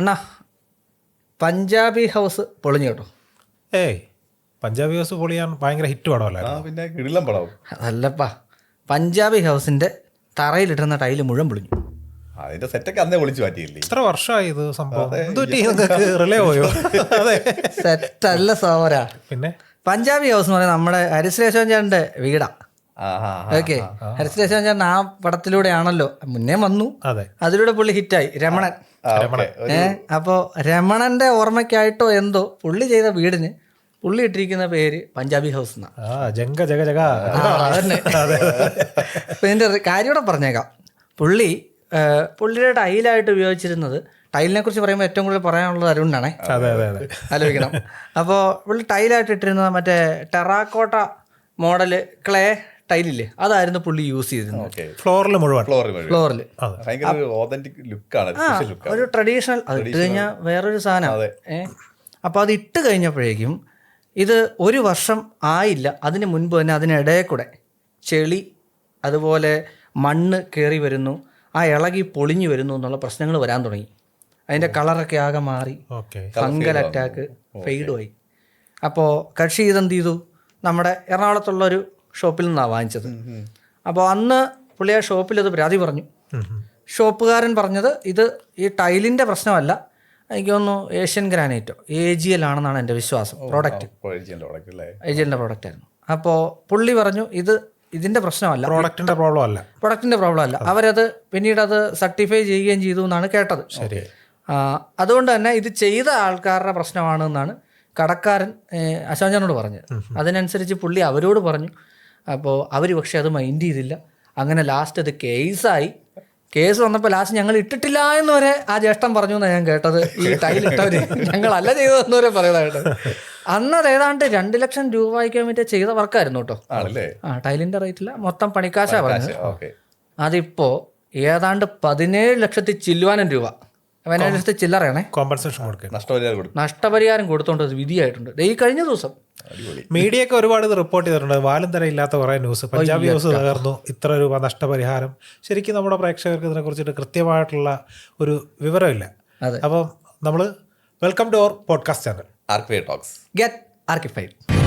അണ്ണാ Punjabi house പൊളിഞ്ഞു കേട്ടോ. ഏയ് പഞ്ചാബി ഹൗസ് പൊളിയാൻ ഭയങ്കര ഹിറ്റ് ആ പിന്നെ കിടിലം പടവും അതല്ലപ്പാ പഞ്ചാബി ഹൗസിന്റെ തറയിലിട്ടുന്ന ടൈൽ മുഴുവൻ പൊളിഞ്ഞു. അതിന്റെ സെറ്റൊക്കെ അന്നേ വിളിച്ചു മാറ്റിയില്ലേ? ഇത്ര വർഷമായി ഇത് സംഭവം എന്തുപറ്റി നിങ്ങൾക്ക് റിലേ പോയോ? അതെ. സെറ്റല്ല സോമരാ. പിന്നെ? പഞ്ചാബി ഹൗസ് എന്ന് പറയുന്നത് നമ്മുടെ ഹരിശ്രേഷൻ ചേട്ടന്റെ വീടാ. ആ, ആ, ആ. ഓക്കെ ഹരിശ്രേഷൻ ചേട്ടൻ ആ പടത്തിലൂടെയാണല്ലോ. മുന്നേ വന്നു. അതെ. അതിലൂടെ പുള്ളി ഹിറ്റായി. രമണൻ. ഏ അപ്പോൾ രമണന്റെ ഓർമ്മയ്ക്കായിട്ടോ എന്തോ പുള്ളി ചെയ്ത വീടിന് പുള്ളി ഇട്ടിരിക്കുന്ന പേര് പഞ്ചാബി ഹൗസ് എന്നാ. ആ ജങ്ക ജഗ ജഗ. അതന്നെ. അപ്പൊ ഇതിന്റെ കാര്യം പറഞ്ഞേക്കാം. പുള്ളി പുള്ളിയുടെ ടൈലായിട്ട് ഉപയോഗിച്ചിരുന്നത് ടൈലിനെ കുറിച്ച് പറയുമ്പോൾ ഏറ്റവും കൂടുതൽ പറയാനുള്ളത് അതെ ആലോചിക്കണം. അപ്പോൾ പുള്ളി ടൈലായിട്ട് ഇട്ടിരുന്നത് മറ്റേ ടെറാക്കോട്ട മോഡൽ ക്ലേ ടൈലില്ലേ? അതായിരുന്നു പുള്ളി യൂസ് ചെയ്തിരുന്നത്. ഫ്ലോറിൽ മുഴുവൻ. ഫ്ലോറിൽ ഓതന്റിക് ലുക്കാണ് ഒരു ട്രഡീഷണൽ അത് ഇട്ട് കഴിഞ്ഞാൽ വേറൊരു സാധനം. അപ്പോൾ അത് ഇട്ട് കഴിഞ്ഞപ്പോഴേക്കും ഇത് ഒരു വർഷം ആയില്ല. അതിന് മുൻപ് തന്നെ അതിനിടയിൽ കൂടെ ചെളി അതുപോലെ മണ്ണ് കയറി വരുന്നു. ആ ഇളകി പൊളിഞ്ഞു വരുന്നു എന്നുള്ള പ്രശ്നങ്ങൾ വരാൻ തുടങ്ങി. അതിന്റെ കളറൊക്കെ ആകെ മാറി. ഫംഗൽ അറ്റാക്ക് ഫെയ്ഡുമായി അപ്പോൾ കക്ഷി ഇതെന്ത് ചെയ്തു? നമ്മുടെ എറണാകുളത്തുള്ള ഒരു ഷോപ്പിൽ നിന്നാണ് വാങ്ങിച്ചത്. അപ്പോൾ അന്ന് പുള്ളി ആ ഷോപ്പിൽ അത് പരാതി പറഞ്ഞു. ഷോപ്പുകാരൻ പറഞ്ഞത് ഇത് ഈ ടൈലിന്റെ പ്രശ്നമല്ല എനിക്ക് തോന്നുന്നു ഏഷ്യൻ ഗ്രാനൈറ്റോ എ ജി എൽ ആണെന്നാണ് എന്റെ വിശ്വാസം പ്രോഡക്റ്റ് എ ജി എല്ലിന്റെ പ്രോഡക്റ്റ് ആയിരുന്നു. അപ്പോൾ പുള്ളി പറഞ്ഞു ഇത് ഇതിന്റെ പ്രശ്നമല്ല. പ്രോഡക്റ്റിന്റെ പ്രോബ്ലം അല്ല. പ്രോഡക്റ്റിന്റെ പ്രോബ്ലം അല്ല. അവരത് പിന്നീട് അത് സർട്ടിഫൈ ചെയ്യുകയും ചെയ്തു എന്നാണ് കേട്ടത്. ശരി. അതുകൊണ്ട് തന്നെ ഇത് ചെയ്ത ആൾക്കാരുടെ പ്രശ്നമാണ് എന്നാണ് കടക്കാരൻ അശോചനോട് പറഞ്ഞത്. അതിനനുസരിച്ച് പുള്ളി അവരോട് പറഞ്ഞു അപ്പോൾ അവർ പക്ഷേ അത് മൈൻഡ് ചെയ്തില്ല. അങ്ങനെ ലാസ്റ്റ് അത് കേസായി കേസ് വന്നപ്പോൾ ലാസ്റ്റ് ഞങ്ങൾ ഇട്ടിട്ടില്ല എന്ന് വരെ ആ ജ്യേഷ്ഠൻ പറഞ്ഞു എന്നാണ് ഞാൻ കേട്ടത്. ഈ ടൈലിട്ടവര് ഞങ്ങളല്ല ചെയ്തതെന്ന് വരെ പറയുന്നതായിട്ട് അന്ന് അത് ഏതാണ്ട് രണ്ട് ലക്ഷം രൂപയ്ക്ക് വേണ്ടി ചെയ്ത വർക്കായിരുന്നു കേട്ടോ. ആ ടൈലിന്റെ റേറ്റില്ല മൊത്തം പണിക്കാശാ പറഞ്ഞത്. അതിപ്പോ ഏതാണ്ട് പതിനേഴ് ലക്ഷത്തി ചില്ലുവാനും രൂപ. ലക്ഷത്തി ചില്ലറയാണേ. കോമ്പൻസേഷൻ കൊടുക്കുക നഷ്ടപരിഹാരം കൊടുക്കും. നഷ്ടപരിഹാരം കൊടുത്തോണ്ട് അത് വിധിയായിട്ടുണ്ട്. ഈ കഴിഞ്ഞ ദിവസം മീഡിയ ഒക്കെ ഒരുപാട് ഇത് റിപ്പോർട്ട് ചെയ്തിട്ടുണ്ട്. വാലും തര ഇല്ലാത്ത കുറെ ന്യൂസ് പഞ്ചാബ് ന്യൂസ് തകർന്നു. ഇത്ര രൂപ നഷ്ടപരിഹാരം. ശരിക്കും നമ്മുടെ പ്രേക്ഷകർക്ക് ഇതിനെ കുറിച്ചിട്ട് കൃത്യമായിട്ടുള്ള ഒരു വിവരമില്ല. അപ്പം നമ്മൾ welcome to our podcast channel talks get archified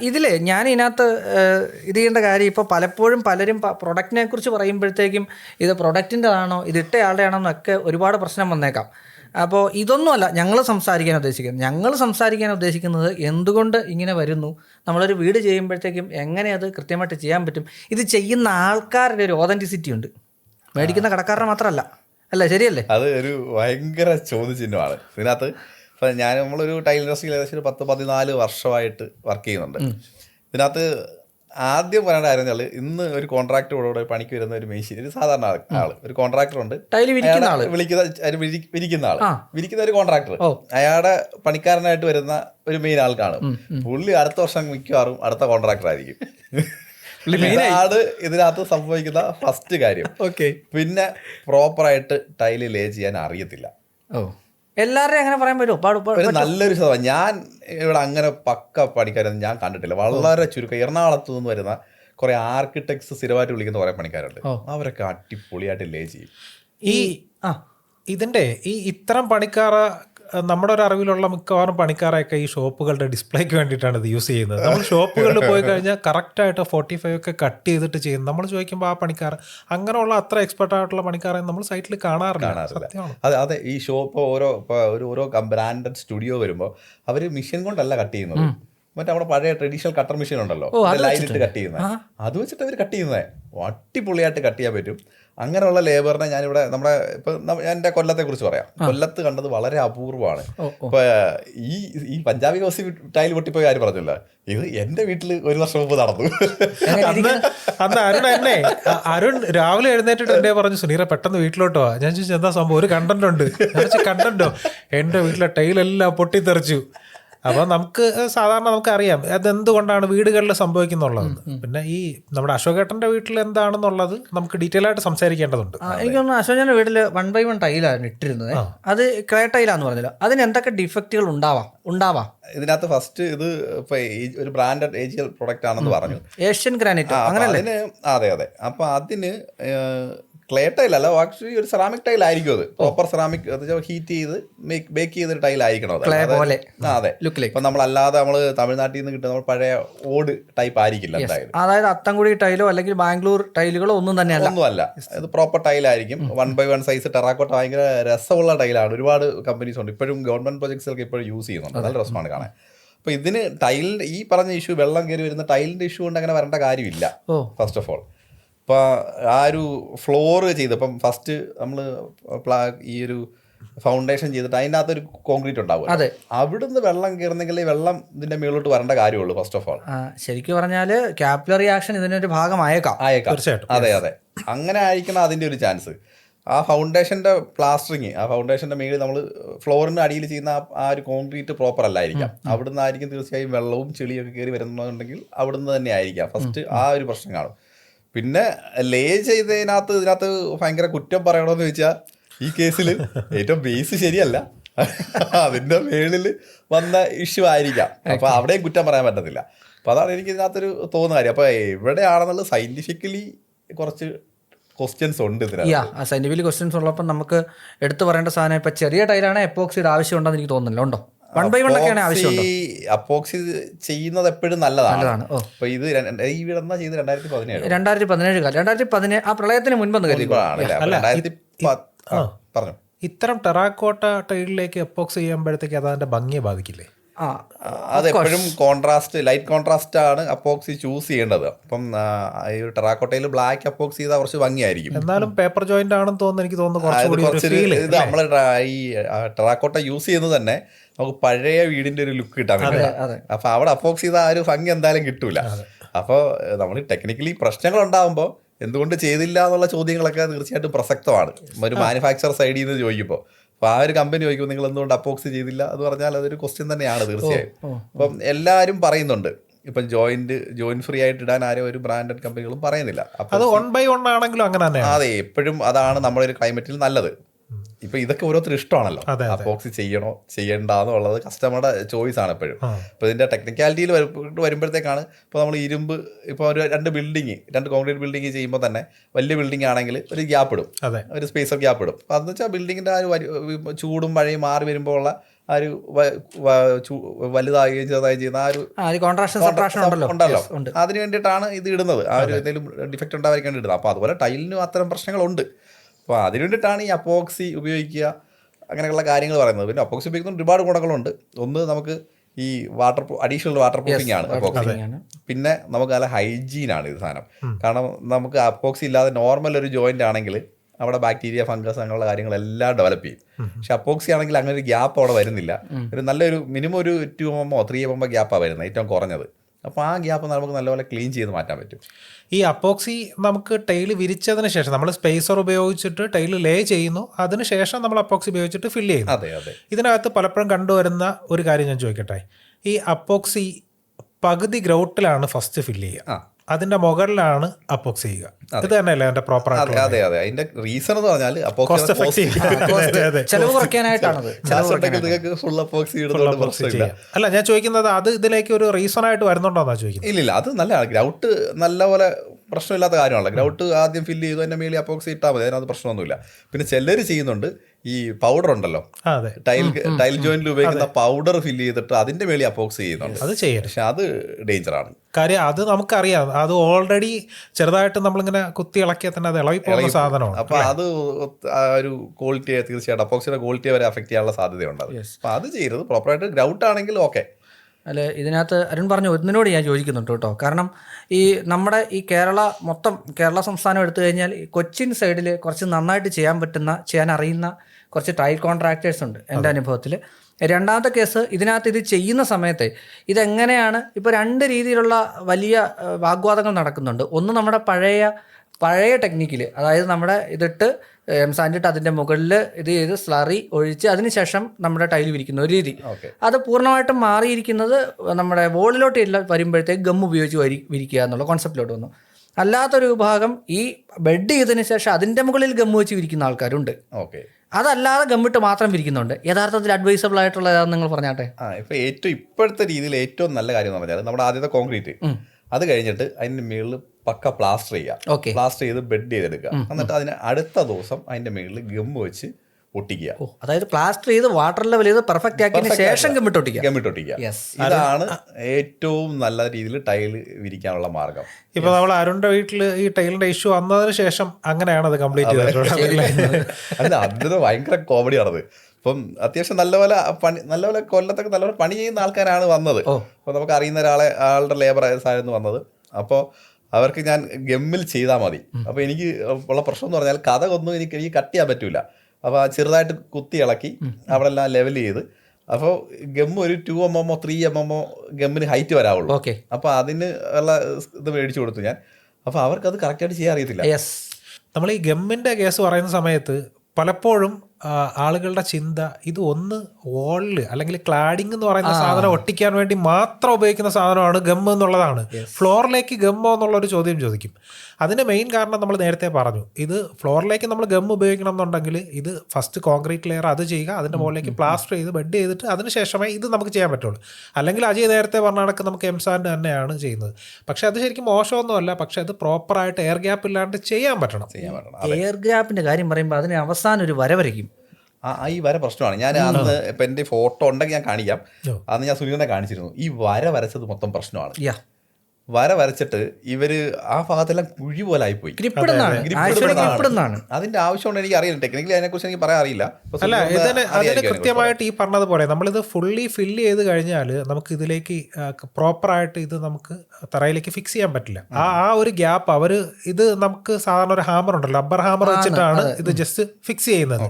ഇതിൽ ഞാൻ ഇതിനകത്ത് ഇത് ചെയ്യേണ്ട കാര്യം ഇപ്പോൾ പലപ്പോഴും പലരും പ്രൊഡക്റ്റിനെ കുറിച്ച് പറയുമ്പോഴത്തേക്കും ഇത് പ്രൊഡക്റ്റിന്റെതാണോ ഇത് ഇട്ടയാളുടെ ആണോ എന്നൊക്കെ ഒരുപാട് പ്രശ്നം വന്നേക്കാം. അപ്പോൾ ഇതൊന്നുമല്ല ഞങ്ങൾ സംസാരിക്കാൻ ഉദ്ദേശിക്കുന്നത്. ഞങ്ങൾ സംസാരിക്കാൻ ഉദ്ദേശിക്കുന്നത് എന്തുകൊണ്ട് ഇങ്ങനെ വരുന്നു? നമ്മളൊരു വീട് ചെയ്യുമ്പോഴത്തേക്കും എങ്ങനെ അത് കൃത്യമായിട്ട് ചെയ്യാൻ പറ്റും? ഇത് ചെയ്യുന്ന ആൾക്കാരുടെ ഒരു ഓതന്റിസിറ്റി ഉണ്ട്. മേടിക്കുന്ന കടക്കാരുടെ മാത്രമല്ല. അല്ല? ശരിയല്ലേ? അത് ഒരു ഭയങ്കര ചോദ്യചിഹ്നമാണ്. ഇതിനകത്ത് ഇപ്പം ഞാൻ നമ്മളൊരു ടൈൽ ഇൻഡസ്ട്രിയിൽ ഏകദേശം ഒരു പത്ത് പതിനാല് വർഷമായിട്ട് വർക്ക് ചെയ്യുന്നുണ്ട്. ഇതിനകത്ത് ആദ്യം പറയേണ്ട കാര്യം വെച്ചാൽ ഇന്ന് ഒരു കോൺട്രാക്ടറോടെ പണിക്ക് വരുന്ന ഒരു മെഷീൻ ഒരു സാധാരണ ആൾ- ആൾ ഒരു കോൺട്രാക്ടർ ഉണ്ട്. വിളിക്കുന്ന വിരിക്കുന്ന ആൾ. വിരിക്കുന്ന ഒരു കോൺട്രാക്ടർ. അയാളുടെ പണിക്കാരനായിട്ട് വരുന്ന ഒരു മെയിൻ ആൾക്കാണ് പുള്ളി അടുത്ത വർഷം മിക്കവാറും അടുത്ത കോൺട്രാക്ടർ ആയിരിക്കും. ഇതാണ് ഇതിനകത്ത് സംഭവിക്കുന്ന ഫസ്റ്റ് കാര്യം. ഓക്കെ പിന്നെ പ്രോപ്പറായിട്ട് ടൈൽ ലേ ചെയ്യാൻ അറിയത്തില്ല. ഓ എല്ലാവരുടെയും അങ്ങനെ പറയാൻ പറ്റുമോ പാട് പാട് ഒരു നല്ലൊരു ശതമാനം. ഞാൻ ഇവിടെ അങ്ങനെ പക്ക പണിക്കാരൊന്നും ഞാൻ കണ്ടിട്ടില്ല. വളരെ ചുരുക്കം. എറണാകുളത്ത് നിന്ന് വരുന്ന കുറെ ആർക്കിടെക്ട്സ് സ്ഥിരമായിട്ട് വിളിക്കുന്ന കുറെ പണിക്കാരുണ്ട്. അവരൊക്കെ അടിപൊളിയായിട്ട് ലേ ചെയ്യും. ഈ ആ. ഇതിന്റെ ഈ ഇത്തരം പണിക്കാർ നമ്മുടെ ഒരു അറിവിലുള്ള മിക്കവാറും പണിക്കാരൊക്കെ ഈ ഷോപ്പുകളുടെ ഡിസ്പ്ലേക്ക് വേണ്ടിയിട്ടാണ് ഇത് യൂസ് ചെയ്യുന്നത്. നമ്മൾ ഷോപ്പുകളിൽ പോയി കഴിഞ്ഞാൽ കറക്റ്റായിട്ട് ഫോർട്ടി ഫൈവ് ഒക്കെ കട്ട് ചെയ്തിട്ട് ചെയ്യുന്നു നമ്മൾ ചോദിക്കുമ്പോൾ ആ പണിക്കാർ അങ്ങനെയുള്ള അത്ര എക്സ്പെർട്ട് ആയിട്ടുള്ള പണിക്കാരെ നമ്മൾ സൈറ്റിൽ കാണാറില്ല. അതെ അതെ ഈ ഷോപ്പ് ഓരോ ഇപ്പോൾ ഒരു ഓരോ ബ്രാൻഡഡ് സ്റ്റുഡിയോ വരുമ്പോൾ അവർ മിഷൻ കൊണ്ടല്ല കട്ട് ചെയ്യുന്നത്. മറ്റേ നമ്മുടെ പഴയ ട്രഡീഷണൽ കട്ടർ മെഷീൻ ഉണ്ടല്ലോ. ലൈനിട്ട് അത് ലൈൻ ഇട്ട് കട്ട് ചെയ്യുന്നത്. അത് വെച്ചിട്ട് അവർ കട്ട് ചെയ്യുന്നത്. അടിപൊളിയായിട്ട് കട്ട് ചെയ്യാൻ പറ്റും. അങ്ങനെയുള്ള ലേബറിനെ ഞാനിവിടെ നമ്മുടെ ഇപ്പൊ എന്റെ കൊല്ലത്തെ കുറിച്ച് പറയാം കൊല്ലത്ത് കണ്ടത് വളരെ അപൂർവമാണ്. ഇപ്പൊ ഈ ഈ പഞ്ചാബി ഹൗസ് ടൈൽ പൊട്ടിപ്പോ കാര്യം പറഞ്ഞില്ല. ഇത് എന്റെ വീട്ടിൽ ഒരു വർഷം മുമ്പ് നടന്നു. അന്ന് അരുൺ എന്നെ അരുൺ രാവിലെ എഴുന്നേറ്റിട്ട് എന്നെ പറഞ്ഞു സുനീറ പെട്ടെന്ന് വീട്ടിലോട്ടോ ഞാൻ ചോദിച്ചു എന്താ സംഭവം? ഒരു കണ്ടന്റ് ഉണ്ട്. കണ്ടന്റോ എന്റെ വീട്ടിലെ ടൈലെല്ലാം പൊട്ടിത്തെറിച്ചു. അപ്പോൾ നമുക്ക് സാധാരണ നമുക്ക് അറിയാം അതെന്തുകൊണ്ടാണ് വീടുകളിൽ സംഭവിക്കുന്നുള്ളത്. പിന്നെ ഈ നമ്മുടെ അശോകേട്ടന്റെ വീട്ടിൽ എന്താണെന്നുള്ളത് നമുക്ക് ഡീറ്റെയിൽ ആയിട്ട് സംസാരിക്കേണ്ടതുണ്ട്. എനിക്ക് തോന്നുന്നു അശോചന്റെ വീട്ടിൽ വൺ ബൈ വൺ ടൈലാണ് ഇട്ടിരുന്നത്. അത് ക്ലേ ടൈലാന്ന് പറഞ്ഞില്ല. അതിന് എന്തൊക്കെ ഡിഫക്റ്റുകൾ ഉണ്ടാവാം? ഉണ്ടാവാം. ഇതിനകത്ത് ഫസ്റ്റ് ഇത് ഇപ്പൊ ഒരു ബ്രാൻഡഡ് ഏജിയൽ പ്രൊഡക്റ്റ് ആണെന്ന് പറഞ്ഞു. ഏഷ്യൻ ഗ്രാനൈറ്റ് അങ്ങനെ അതെ അതെ. അപ്പൊ അതിന് ക്ലേ ടൈൽ അല്ല ആക്ച്വലി ഒരു സെറാമിക് ടൈൽ ആയിരിക്കും അത്. പ്രോപ്പർ സെറാമിക് ഹീറ്റ് ചെയ്ത് ബേക്ക് ചെയ്തൊരു ടൈൽ ആയിരിക്കണം അത്. അതെ. ഇപ്പൊ നമ്മൾ അല്ലാതെ നമ്മൾ തമിഴ്നാട്ടിൽ നിന്ന് കിട്ടുന്ന പഴയ ഓട് ടൈപ്പ് ആയിരിക്കില്ല എന്തായാലും. അതായത് അത്തംകുടി ടൈലോ അല്ലെങ്കിൽ ബാംഗ്ലൂർ ടൈലുകളോ ഒന്നും തന്നെ ഒന്നും അല്ല ഇത് പ്രോപ്പർ ടൈൽ ആയിരിക്കും. One by one size terracotta ഭയങ്കര രസമുള്ള ടൈലാണ് ഒരുപാട് കമ്പനീസ് ഉണ്ട്. ഇപ്പോഴും ഗവൺമെന്റ് പ്രൊജക്ട്സിലൊക്കെ ഇപ്പോഴും യൂസ് ചെയ്യുന്നുണ്ട്. നല്ല രസമാണ് കാണാൻ. അപ്പൊ ഇതിന് ടൈലിന്റെ ഈ പറഞ്ഞ ഇഷ്യൂ വെള്ളം കയറി വരുന്ന ടൈലിന്റെ ഇഷ്യൂ കൊണ്ട് അങ്ങനെ വരേണ്ട കാര്യമില്ല. ഫസ്റ്റ് ഓഫ് ഓൾ ഇപ്പോൾ ആ ഒരു ഫ്ലോർ ചെയ്ത് ഇപ്പം ഫസ്റ്റ് നമ്മൾ ഈ ഒരു ഫൗണ്ടേഷൻ ചെയ്തിട്ട് അതിന്റെ അകത്തൊരു കോൺക്രീറ്റ് ഉണ്ടാവും അതെ. അവിടുന്ന് വെള്ളം കയറുന്നെങ്കിൽ ഈ വെള്ളം ഇതിന്റെ മുകളിലോട്ട് വരേണ്ട കാര്യമുള്ളൂ ഫസ്റ്റ് ഓഫ് ഓൾ ശരിക്കും പറഞ്ഞാൽ ക്യാപിലറി ആക്ഷൻ ഇതിനൊരു ഭാഗമായേക്കാം. ആയേക്കാം. തീർച്ചയായിട്ടും. അതെ അതെ. അങ്ങനെ ആയിരിക്കണം അതിന്റെ ഒരു ചാൻസ് ആ ഫൗണ്ടേഷന്റെ പ്ലാസ്റ്ററിങ് ആ ഫൗണ്ടേഷന്റെ മേളിൽ നമ്മൾ ഫ്ലോറിന് അടിയിൽ ചെയ്യുന്ന ആ- ആ ഒരു കോൺക്രീറ്റ് പ്രോപ്പർ അല്ലായിരിക്കാം. അവിടുന്ന് ആയിരിക്കും തീർച്ചയായും വെള്ളവും ചെളിയൊക്കെ കയറി വരുന്നുണ്ടെങ്കിൽ അവിടുന്ന് തന്നെ ആയിരിക്കാം. ഫസ്റ്റ് ആ ഒരു പ്രശ്നം കാണും. പിന്നെ ലേ ചെയ്തതിനകത്ത് ഇതിനകത്ത് ഭയങ്കര കുറ്റം പറയണമെന്ന് ചോദിച്ചാൽ ഈ കേസിൽ ഏറ്റവും ബേസ് ശരിയല്ല. അതിന്റെ മേളിൽ വന്ന ഇഷ്യൂ ആയിരിക്കാം. അപ്പൊ അവിടെയും കുറ്റം പറയാൻ പറ്റത്തില്ല. അപ്പൊ അതാണ് എനിക്ക് ഇതിനകത്തൊരു തോന്നുന്ന കാര്യം. അപ്പൊ എവിടെയാണെന്നുള്ളത് സയന്റിഫിക്കലി കുറച്ച് ക്വസ്റ്റ്യൻസ് ഉണ്ട് യാ ആ സയന്റിഫിക് ക്വസ്റ്റ്യൻസ് ഉള്ളപ്പോൾ നമുക്ക് എടുത്തു പറയേണ്ട സാധനം ഇപ്പൊ ചെറിയ ടൈലാണ് എപ്പോക്സിയുടെ ആവശ്യമുണ്ടെന്ന് എനിക്ക് തോന്നുന്നില്ല. ഉണ്ടോ? വൺ ബൈ വൺ ഒക്കെയാണ് ആവശ്യം അപ്പോക്സി ചെയ്യുന്നത് എപ്പോഴും നല്ലതാണ്. നല്ലതാണ്. ഓ. അപ്പൊ ഇത് രണ്ട്- ഈ വിടന്ന ചെയ്ത് രണ്ടായിരത്തി പതിനേഴ് രണ്ടായിരത്തി പതിനേഴ് കാലം. രണ്ടായിരത്തി പതിനേഴ് ആ പ്രളയത്തിന് മുൻപെന്ന് കരുതി ആണല്ലേ അപ്പൊ രണ്ടായിരത്തി പത്ത്- ആ, പറഞ്ഞു. ഇത്തരം ടെറാക്കോട്ട ടൈലിലേക്ക് എപ്പോക്സ് ചെയ്യുമ്പോഴത്തേക്ക് അത് അതിന്റെ ഭംഗിയെ ബാധിക്കില്ലേ? ആ അത് കോൺട്രാസ്റ്റ് ലൈറ്റ് കോൺട്രാസ്റ്റ് ആണ് അപ്പോക്സി ചൂസ് ചെയ്യേണ്ടത്. അപ്പം ഈ ഒരു ടെറാക്കോട്ടയിൽ ബ്ലാക്ക് അപ്പോക്സി ചെയ്താൽ കുറച്ച് ഭംഗിയായിരിക്കും. എന്നാലും പേപ്പർ ജോയിന്റ് ആണെന്ന് തോന്നുന്നു എനിക്ക് തോന്നുന്നു ഇത് ഒരു ഫീൽ ഇത് നമ്മൾ ഈ ടെറാക്കോട്ട യൂസ് ചെയ്യുന്നത് തന്നെ നമുക്ക് പഴയ വീടിന്റെ ഒരു ലുക്ക് കിട്ടാൻ. അപ്പൊ അവിടെ അപ്പോക്സ് ചെയ്ത ആ ഒരു ഭംഗി എന്തായാലും കിട്ടൂല. അപ്പോൾ നമ്മൾ ടെക്നിക്കലി പ്രശ്നങ്ങൾ ഉണ്ടാകുമ്പോൾ എന്തുകൊണ്ട് ചെയ്തില്ല എന്നുള്ള ചോദ്യങ്ങളൊക്കെ തീർച്ചയായിട്ടും പ്രസക്തമാണ്. ഒരു മാനുഫാക്ചർ സൈഡിൽ നിന്ന് ചോദിക്കുമ്പോൾ അപ്പോൾ ആ ഒരു കമ്പനി ചോദിക്കും നിങ്ങൾ എന്തുകൊണ്ട് അപ്പോക്സ് ചെയ്തില്ല എന്ന് പറഞ്ഞാൽ അതൊരു ക്വസ്റ്റ്യൻ തന്നെയാണ് തീർച്ചയായും. അപ്പം എല്ലാവരും പറയുന്നുണ്ട്. ഇപ്പം ജോയിന്റ് ജോയിന്റ് ഫ്രീ ആയിട്ട് ഇടാൻ ആരും ഒരു ബ്രാൻഡഡ് കമ്പനികളും പറയുന്നില്ല. അപ്പോൾ അത് വൺ ബൈ വൺ ആണെങ്കിലും അങ്ങനെ അതെ എപ്പോഴും അതാണ് നമ്മുടെ ഒരു ക്ലൈമറ്റിൽ നല്ലത്. ഇപ്പൊ ഇതൊക്കെ ഓരോരുത്തർ ഇഷ്ടമാണല്ലോ. അപ്പോക്സി ചെയ്യണോ ചെയ്യണ്ടെന്നുള്ളത് കസ്റ്റമറുടെ ചോയ്സ് ആണ് എപ്പോഴും. അപ്പൊ ഇതിന്റെ ടെക്നിക്കാലിറ്റിയിൽ വരുമ്പോഴത്തേക്കാണ് ഇപ്പൊ നമ്മൾ ഇരുമ്പ് ഇപ്പൊ ഒരു രണ്ട് ബിൽഡിങ് രണ്ട് കോൺക്രീറ്റ് ബിൽഡിംഗ് ചെയ്യുമ്പോൾ തന്നെ വലിയ ബിൽഡിംഗ് ആണെങ്കിൽ ഒരു ഗ്യാപ്പ് ഇടും. ഒരു സ്പേസ് ഓഫ് ഗ്യാപ്പ് ഇടും. അപ്പൊ അതെന്ന് വെച്ചാൽ ബിൽഡിങ്ങിന്റെ ആ ഒരു ചൂടും മഴയും മാറി വരുമ്പോൾ ഉള്ള ആ ഒരു വലുതാകുകയും ചെറുതായി ചെയ്യുന്ന ആ ഒരു ഉണ്ടല്ലോ. അതിന് വേണ്ടിയിട്ടാണ് ഇത് ഇടുന്നത്. ആ ഒരു എന്തെങ്കിലും ഡിഫക്റ്റ് ഉണ്ടാവാൻ ഇടുന്നത് അപ്പൊ അതുപോലെ ടൈലിനും അത്തരം പ്രശ്നങ്ങളുണ്ട്. അപ്പോൾ അതിന് വേണ്ടിയിട്ടാണ് ഈ അപ്പോക്സി ഉപയോഗിക്കുക അങ്ങനെയുള്ള കാര്യങ്ങൾ പറയുന്നത്. പിന്നെ അപ്പോക്സി ഉപയോഗിക്കുന്ന ഒരുപാട് ഗുണങ്ങളുണ്ട്. ഒന്ന് നമുക്ക് ഈ വാട്ടർ അഡീഷണൽ വാട്ടർ പ്രൂഫിംഗ് ആണ് അപ്പോക്സി. പിന്നെ നമുക്ക് നല്ല ഹൈജീൻ ആണ് ഇത് സാധനം. കാരണം നമുക്ക് അപ്പോക്സി ഇല്ലാതെ നോർമൽ ഒരു ജോയിന്റ് ആണെങ്കിൽ അവിടെ ബാക്ടീരിയ ഫംഗസ് അങ്ങനെയുള്ള കാര്യങ്ങളെല്ലാം ഡെവലപ്പ് ചെയ്യും. പക്ഷെ അപ്പോക്സി ആണെങ്കിൽ അങ്ങനെ ഒരു ഗ്യാപ്പ് അവിടെ വരുന്നില്ല. ഒരു നല്ലൊരു മിനിമം ഒരു ടു എം എമ്മോ ത്രീ എം എമ്മോ ഗ്യാപ്പാണ് വരുന്നത് ഏറ്റവും കുറഞ്ഞത്. അപ്പോൾ ആ ഗ്യാപ്പ് നമുക്ക് നല്ലപോലെ ക്ലീൻ ചെയ്ത് മാറ്റാൻ പറ്റും. ഈ അപ്പോക്സി നമുക്ക് ടൈൽ വിരിച്ചതിന് ശേഷം നമ്മൾ സ്പേസർ ഉപയോഗിച്ചിട്ട് ടൈൽ ലേ ചെയ്യുന്നു. അതിന് ശേഷം നമ്മൾ അപ്പോക്സി ഉപയോഗിച്ചിട്ട് ഫില്ല് ചെയ്യുന്നു. അതെ അതെ. ഇതിനകത്ത് പലപ്പോഴും കണ്ടുവരുന്ന ഒരു കാര്യം ഞാൻ ചോദിക്കട്ടെ? ഈ അപ്പോക്സി പകുതി ഗ്രൗട്ടിലാണ് ഫസ്റ്റ് ഫില്ല് ചെയ്യുക. ആ. അതിന്റെ മുകളിലാണ് അപ്പോക്സ് ചെയ്യുക. ഇത് തന്നെയല്ലേ അതിന്റെ പ്രോപ്പർ അതെ അതെ അതെ. അതിന്റെ റീസൺ എന്ന് പറഞ്ഞാൽ അല്ല ഞാൻ ചോദിക്കുന്നത് അത് ഇതിലേക്ക് ഒരു റീസൺ ആയിട്ട് വരുന്നുണ്ടോ വരുന്നുണ്ടോന്നാ ചോദിക്കുന്നത്? ഇല്ല അത് നല്ല ഗ്രൗട്ട് നല്ലപോലെ പ്രശ്നമില്ലാത്ത കാര്യമാണല്ലോ. ഗ്രൗട്ട് ആദ്യം ഫില്ല് ചെയ്തു അതിന്റെ മേളിൽ അപ്പോക്സി ഇട്ടാൽ മതി അതിനകത്ത് പ്രശ്നമൊന്നുമില്ല. പിന്നെ ചിലർ ചെയ്യുന്നുണ്ട് ഈ പൗഡർ ഉണ്ടല്ലോ. അതെ. ടൈൽ ടൈൽ ജോയിന്റിൽ ഉപയോഗിക്കുന്ന പൗഡർ ഫില്ല് ചെയ്തിട്ട് അതിന്റെ മേളിൽ അപ്പോക്സ് ചെയ്യുന്നുണ്ട്. അത് ചെയ്യരുത്. പക്ഷെ അത് ഡേഞ്ചറാണ്. കാര്യം അത് നമുക്കറിയാം. അത് ഓൾറെഡി ചെറുതായിട്ട് നമ്മളിങ്ങനെ കുത്തി ഇളക്കിയാൽ തന്നെ അത് ഇളകി പോകുന്ന സാധനമാണ് അപ്പൊ അത് ആ ഒരു ക്വാളിറ്റിയെ തീർച്ചയായിട്ടും അപ്പോക്സിയുടെ ക്വാളിറ്റിയെ വരെ അഫക്ട് ചെയ്യാനുള്ള സാധ്യതയുണ്ട് അപ്പൊ അത് ചെയ്യരുത്. പ്രോപ്പറായിട്ട് ഗ്രൗട്ട് ആണെങ്കിൽ ഓക്കെ അല്ല ഇതിനകത്ത് അരുൺ പറഞ്ഞു ഒന്നിനോട് ഞാൻ ചോദിക്കുന്നുണ്ട് കേട്ടോ. കാരണം ഈ നമ്മുടെ ഈ കേരള മൊത്തം കേരള സംസ്ഥാനം എടുത്തു കഴിഞ്ഞാൽ കൊച്ചിൻ സൈഡിൽ കുറച്ച് നന്നായിട്ട് ചെയ്യാൻ പറ്റുന്ന ചെയ്യാൻ അറിയുന്ന കുറച്ച് ടൈൽ കോൺട്രാക്ടേഴ്സ് ഉണ്ട് എന്റെ അനുഭവത്തിൽ രണ്ടാമത്തെ കേസ് ഇതിനകത്ത് ഇത് ചെയ്യുന്ന സമയത്ത് ഇതെങ്ങനെയാണ് ഇപ്പോൾ രണ്ട് രീതിയിലുള്ള വലിയ വാഗ്വാദങ്ങൾ നടക്കുന്നുണ്ട്. ഒന്ന് നമ്മുടെ പഴയ പഴയ ടെക്നിക്കിൽ അതായത് നമ്മുടെ ഇതിട്ട് എം സാൻഡിട്ട് അതിന്റെ മുകളിൽ ഇത് ചെയ്ത് സ്ലറി ഒഴിച്ച് അതിനുശേഷം നമ്മുടെ ടൈൽ വിരിക്കുന്ന ഒരു രീതി. അത് പൂർണമായിട്ടും മാറിയിരിക്കുന്നത് നമ്മുടെ വോളിലോട്ട് എല്ലാം വരുമ്പോഴത്തേക്ക് ഗം ഉപയോഗിച്ച് വരി വിരിക്കുക എന്നുള്ള കോൺസെപ്റ്റിലോട്ട് വന്നു. അല്ലാത്തൊരു വിഭാഗം ഈ ബെഡ് ചെയ്തതിന് ശേഷം അതിന്റെ മുകളിൽ ഗം വെച്ച് വിരിക്കുന്ന ആൾക്കാരുണ്ട്. ഓക്കെ. അതല്ലാതെ ഗമ്മിട്ട് മാത്രം വിരിക്കുന്നുണ്ട്. യഥാർത്ഥത്തിൽ അഡ്വൈസബിൾ ആയിട്ടുള്ള ഏതാണ് നിങ്ങൾ പറഞ്ഞാട്ടെ? ആ ഇപ്പൊ ഏറ്റവും ഇപ്പോഴത്തെ രീതിയിൽ ഏറ്റവും നല്ല കാര്യം എന്ന് പറഞ്ഞാൽ നമ്മുടെ ആദ്യത്തെ കോൺക്രീറ്റ് അത് കഴിഞ്ഞിട്ട് അതിന്റെ മുകളിൽ പക്ക പ്ലാസ്റ്റർ ചെയ്യുക ഓക്കെ പ്ലാസ്റ്റർ ചെയ്ത് ബെഡ് ചെയ്തെടുക്കുക. എന്നിട്ട് അതിന് അടുത്ത ദിവസം അതിന്റെ മുകളിൽ ഗം വെച്ച് ഒട്ടിക്കുക. അതായത് പ്ലാസ്റ്റർ ചെയ്ത് വാട്ടർ ലെവൽ ചെയ്ത് പെർഫെക്റ്റ് ആക്കിയതിന് ശേഷം ഗമ്മിട്ട് ഒട്ടിക്കുക. ഗമ്മിട്ട് ഒട്ടിക്കുക. യെസ് ഇതാണ് ഏറ്റവും നല്ല രീതിയിൽ ടൈൽ വിരിക്കാനുള്ള മാർഗം. ഇപ്പൊ നമ്മൾ അരുണിന്റെ വീട്ടിൽ ഈ ടൈലിന്റെ ഇഷ്യൂ വന്നതിന് ശേഷം അങ്ങനെയാണ് അത് കംപ്ലീറ്റ് ചെയ്തിട്ടുള്ളത് അതിന് അതിന് ഭയങ്കര കോമഡിയാണത് ഇപ്പം അത്യാവശ്യം നല്ലപോലെ പണി നല്ലപോലെ കൊല്ലത്തൊക്കെ നല്ലപോലെ പണി ചെയ്യുന്ന ആൾക്കാരാണ് വന്നത്. അപ്പൊ അപ്പോൾ നമുക്ക് അറിയുന്ന ഒരാളെ ആളുടെ ലേബർ ആയിരുന്നു വന്നത്. അപ്പോൾ അവർക്ക് ഞാൻ ഗമ്മിൽ ചെയ്താൽ മതി. അപ്പോൾ എനിക്ക് ഉള്ള പ്രശ്നം എന്ന് പറഞ്ഞാൽ കഥ ഒന്നും എനിക്ക് എനിക്ക് കട്ട് ചെയ്യാൻ പറ്റൂല. അപ്പോൾ ചെറുതായിട്ട് കുത്തി ഇളക്കി അവിടെ എല്ലാം ലെവൽ ചെയ്ത്. അപ്പോൾ ഗം ഒരു ടു എം എമ്മോ ത്രീ എം എമ്മോ ഗമ്മിന് ഹൈറ്റ് വരാവുള്ളൂ. ഓക്കെ അപ്പോൾ അതിന് ഉള്ള ഇത് മേടിച്ചു കൊടുത്തു ഞാൻ. അപ്പോൾ അവർക്ക് അത് കറക്റ്റായിട്ട് ചെയ്യാൻ അറിയത്തില്ല. യെസ് നമ്മൾ ഈ ഗമ്മിന്റെ കേസ് പറയുന്ന സമയത്ത് പലപ്പോഴും ആളുകളുടെ ചിന്ത ഇത് ഒന്ന് വോളിൽ അല്ലെങ്കിൽ ക്ലാഡിംഗ് എന്ന് പറയുന്ന സാധനം ഒട്ടിക്കാൻ വേണ്ടി മാത്രം ഉപയോഗിക്കുന്ന സാധനമാണ് ഗം എന്നുള്ളതാണ്. ഫ്ലോറിലേക്ക് ഗമ്മോ എന്നുള്ള ഒരു ചോദ്യം ചോദിക്കും. അതിന് മെയിൻ കാരണം നമ്മൾ നേരത്തെ പറഞ്ഞു. ഇത് ഫ്ലോറിലേക്ക് നമ്മൾ ഗം ഉപയോഗിക്കണം എന്നുണ്ടെങ്കിൽ ഇത് ഫസ്റ്റ് കോൺക്രീറ്റ് ലെയർ അത് ചെയ്യുക അതിന്റെ മുകളിലേക്ക് പ്ലാസ്റ്റർ ചെയ്ത് ബെഡ് ചെയ്തിട്ട് അതിനുശേഷമേ ഇത് നമുക്ക് ചെയ്യാൻ പറ്റുള്ളൂ. അല്ലെങ്കിൽ അജയ് നേരത്തെ പറഞ്ഞ കണക്ക് നമുക്ക് എംസാൻഡ് തന്നെയാണ് ചെയ്യുന്നത്. പക്ഷെ അത് ശരിക്കും മോശമൊന്നുമല്ല. പക്ഷെ അത് പ്രോപ്പറായിട്ട് എയർ ഗ്യാപ്പ് ഇല്ലാണ്ട് ചെയ്യാൻ പറ്റണം. ചെയ്യാൻ പറ്റണം. എയർ ഗ്യാപ്പിന്റെ കാര്യം പറയുമ്പോൾ അതിന് അവസാനം ഒരു വര വരയ്ക്കും ആ ഈ വര പ്രശ്നമാണ്. ഞാൻ അന്ന് ഇപ്പൊ എന്റെ ഫോട്ടോ ഉണ്ടെങ്കിൽ ഞാൻ കാണിക്കാം. അന്ന് ഞാൻ സുനിലിനെ കാണിച്ചിരുന്നു. ഈ വര വരച്ചത് മൊത്തം പ്രശ്നമാണ്. വര വരച്ചിട്ട് ഇവർ ആ ഭാഗത്തെല്ലാം കുഴി പോലെ ആയിപ്പോയി അതിന്റെ ആവശ്യമുണ്ട് എനിക്ക് അറിയില്ല. ടെക്നിക്കലി അതിനെ കുറിച്ച് എനിക്ക് പറയാൻ അറിയില്ല. അല്ല സുനിലിന് ഇതിന് അതിന് കൃത്യമായിട്ട് ഈ പറഞ്ഞതുപോലെ നമ്മളിത് ഫുള്ളി ഫില്ല് ചെയ്ത് കഴിഞ്ഞാൽ നമുക്ക് ഇതിലേക്ക് പ്രോപ്പർ ആയിട്ട് ഇത് നമുക്ക് തറയിലേക്ക് ഫിക്സ് ചെയ്യാൻ പറ്റില്ല. ആ ആ ഒരു ഗ്യാപ്പ് അവർ ഇത് നമുക്ക് സാധാരണ ഒരു ഹാമർ ഉണ്ടല്ലോ റബ്ബർ ഹാമർ വെച്ചിട്ടാണ് ഇത് ജസ്റ്റ് ഫിക്സ് ചെയ്യുന്നത്.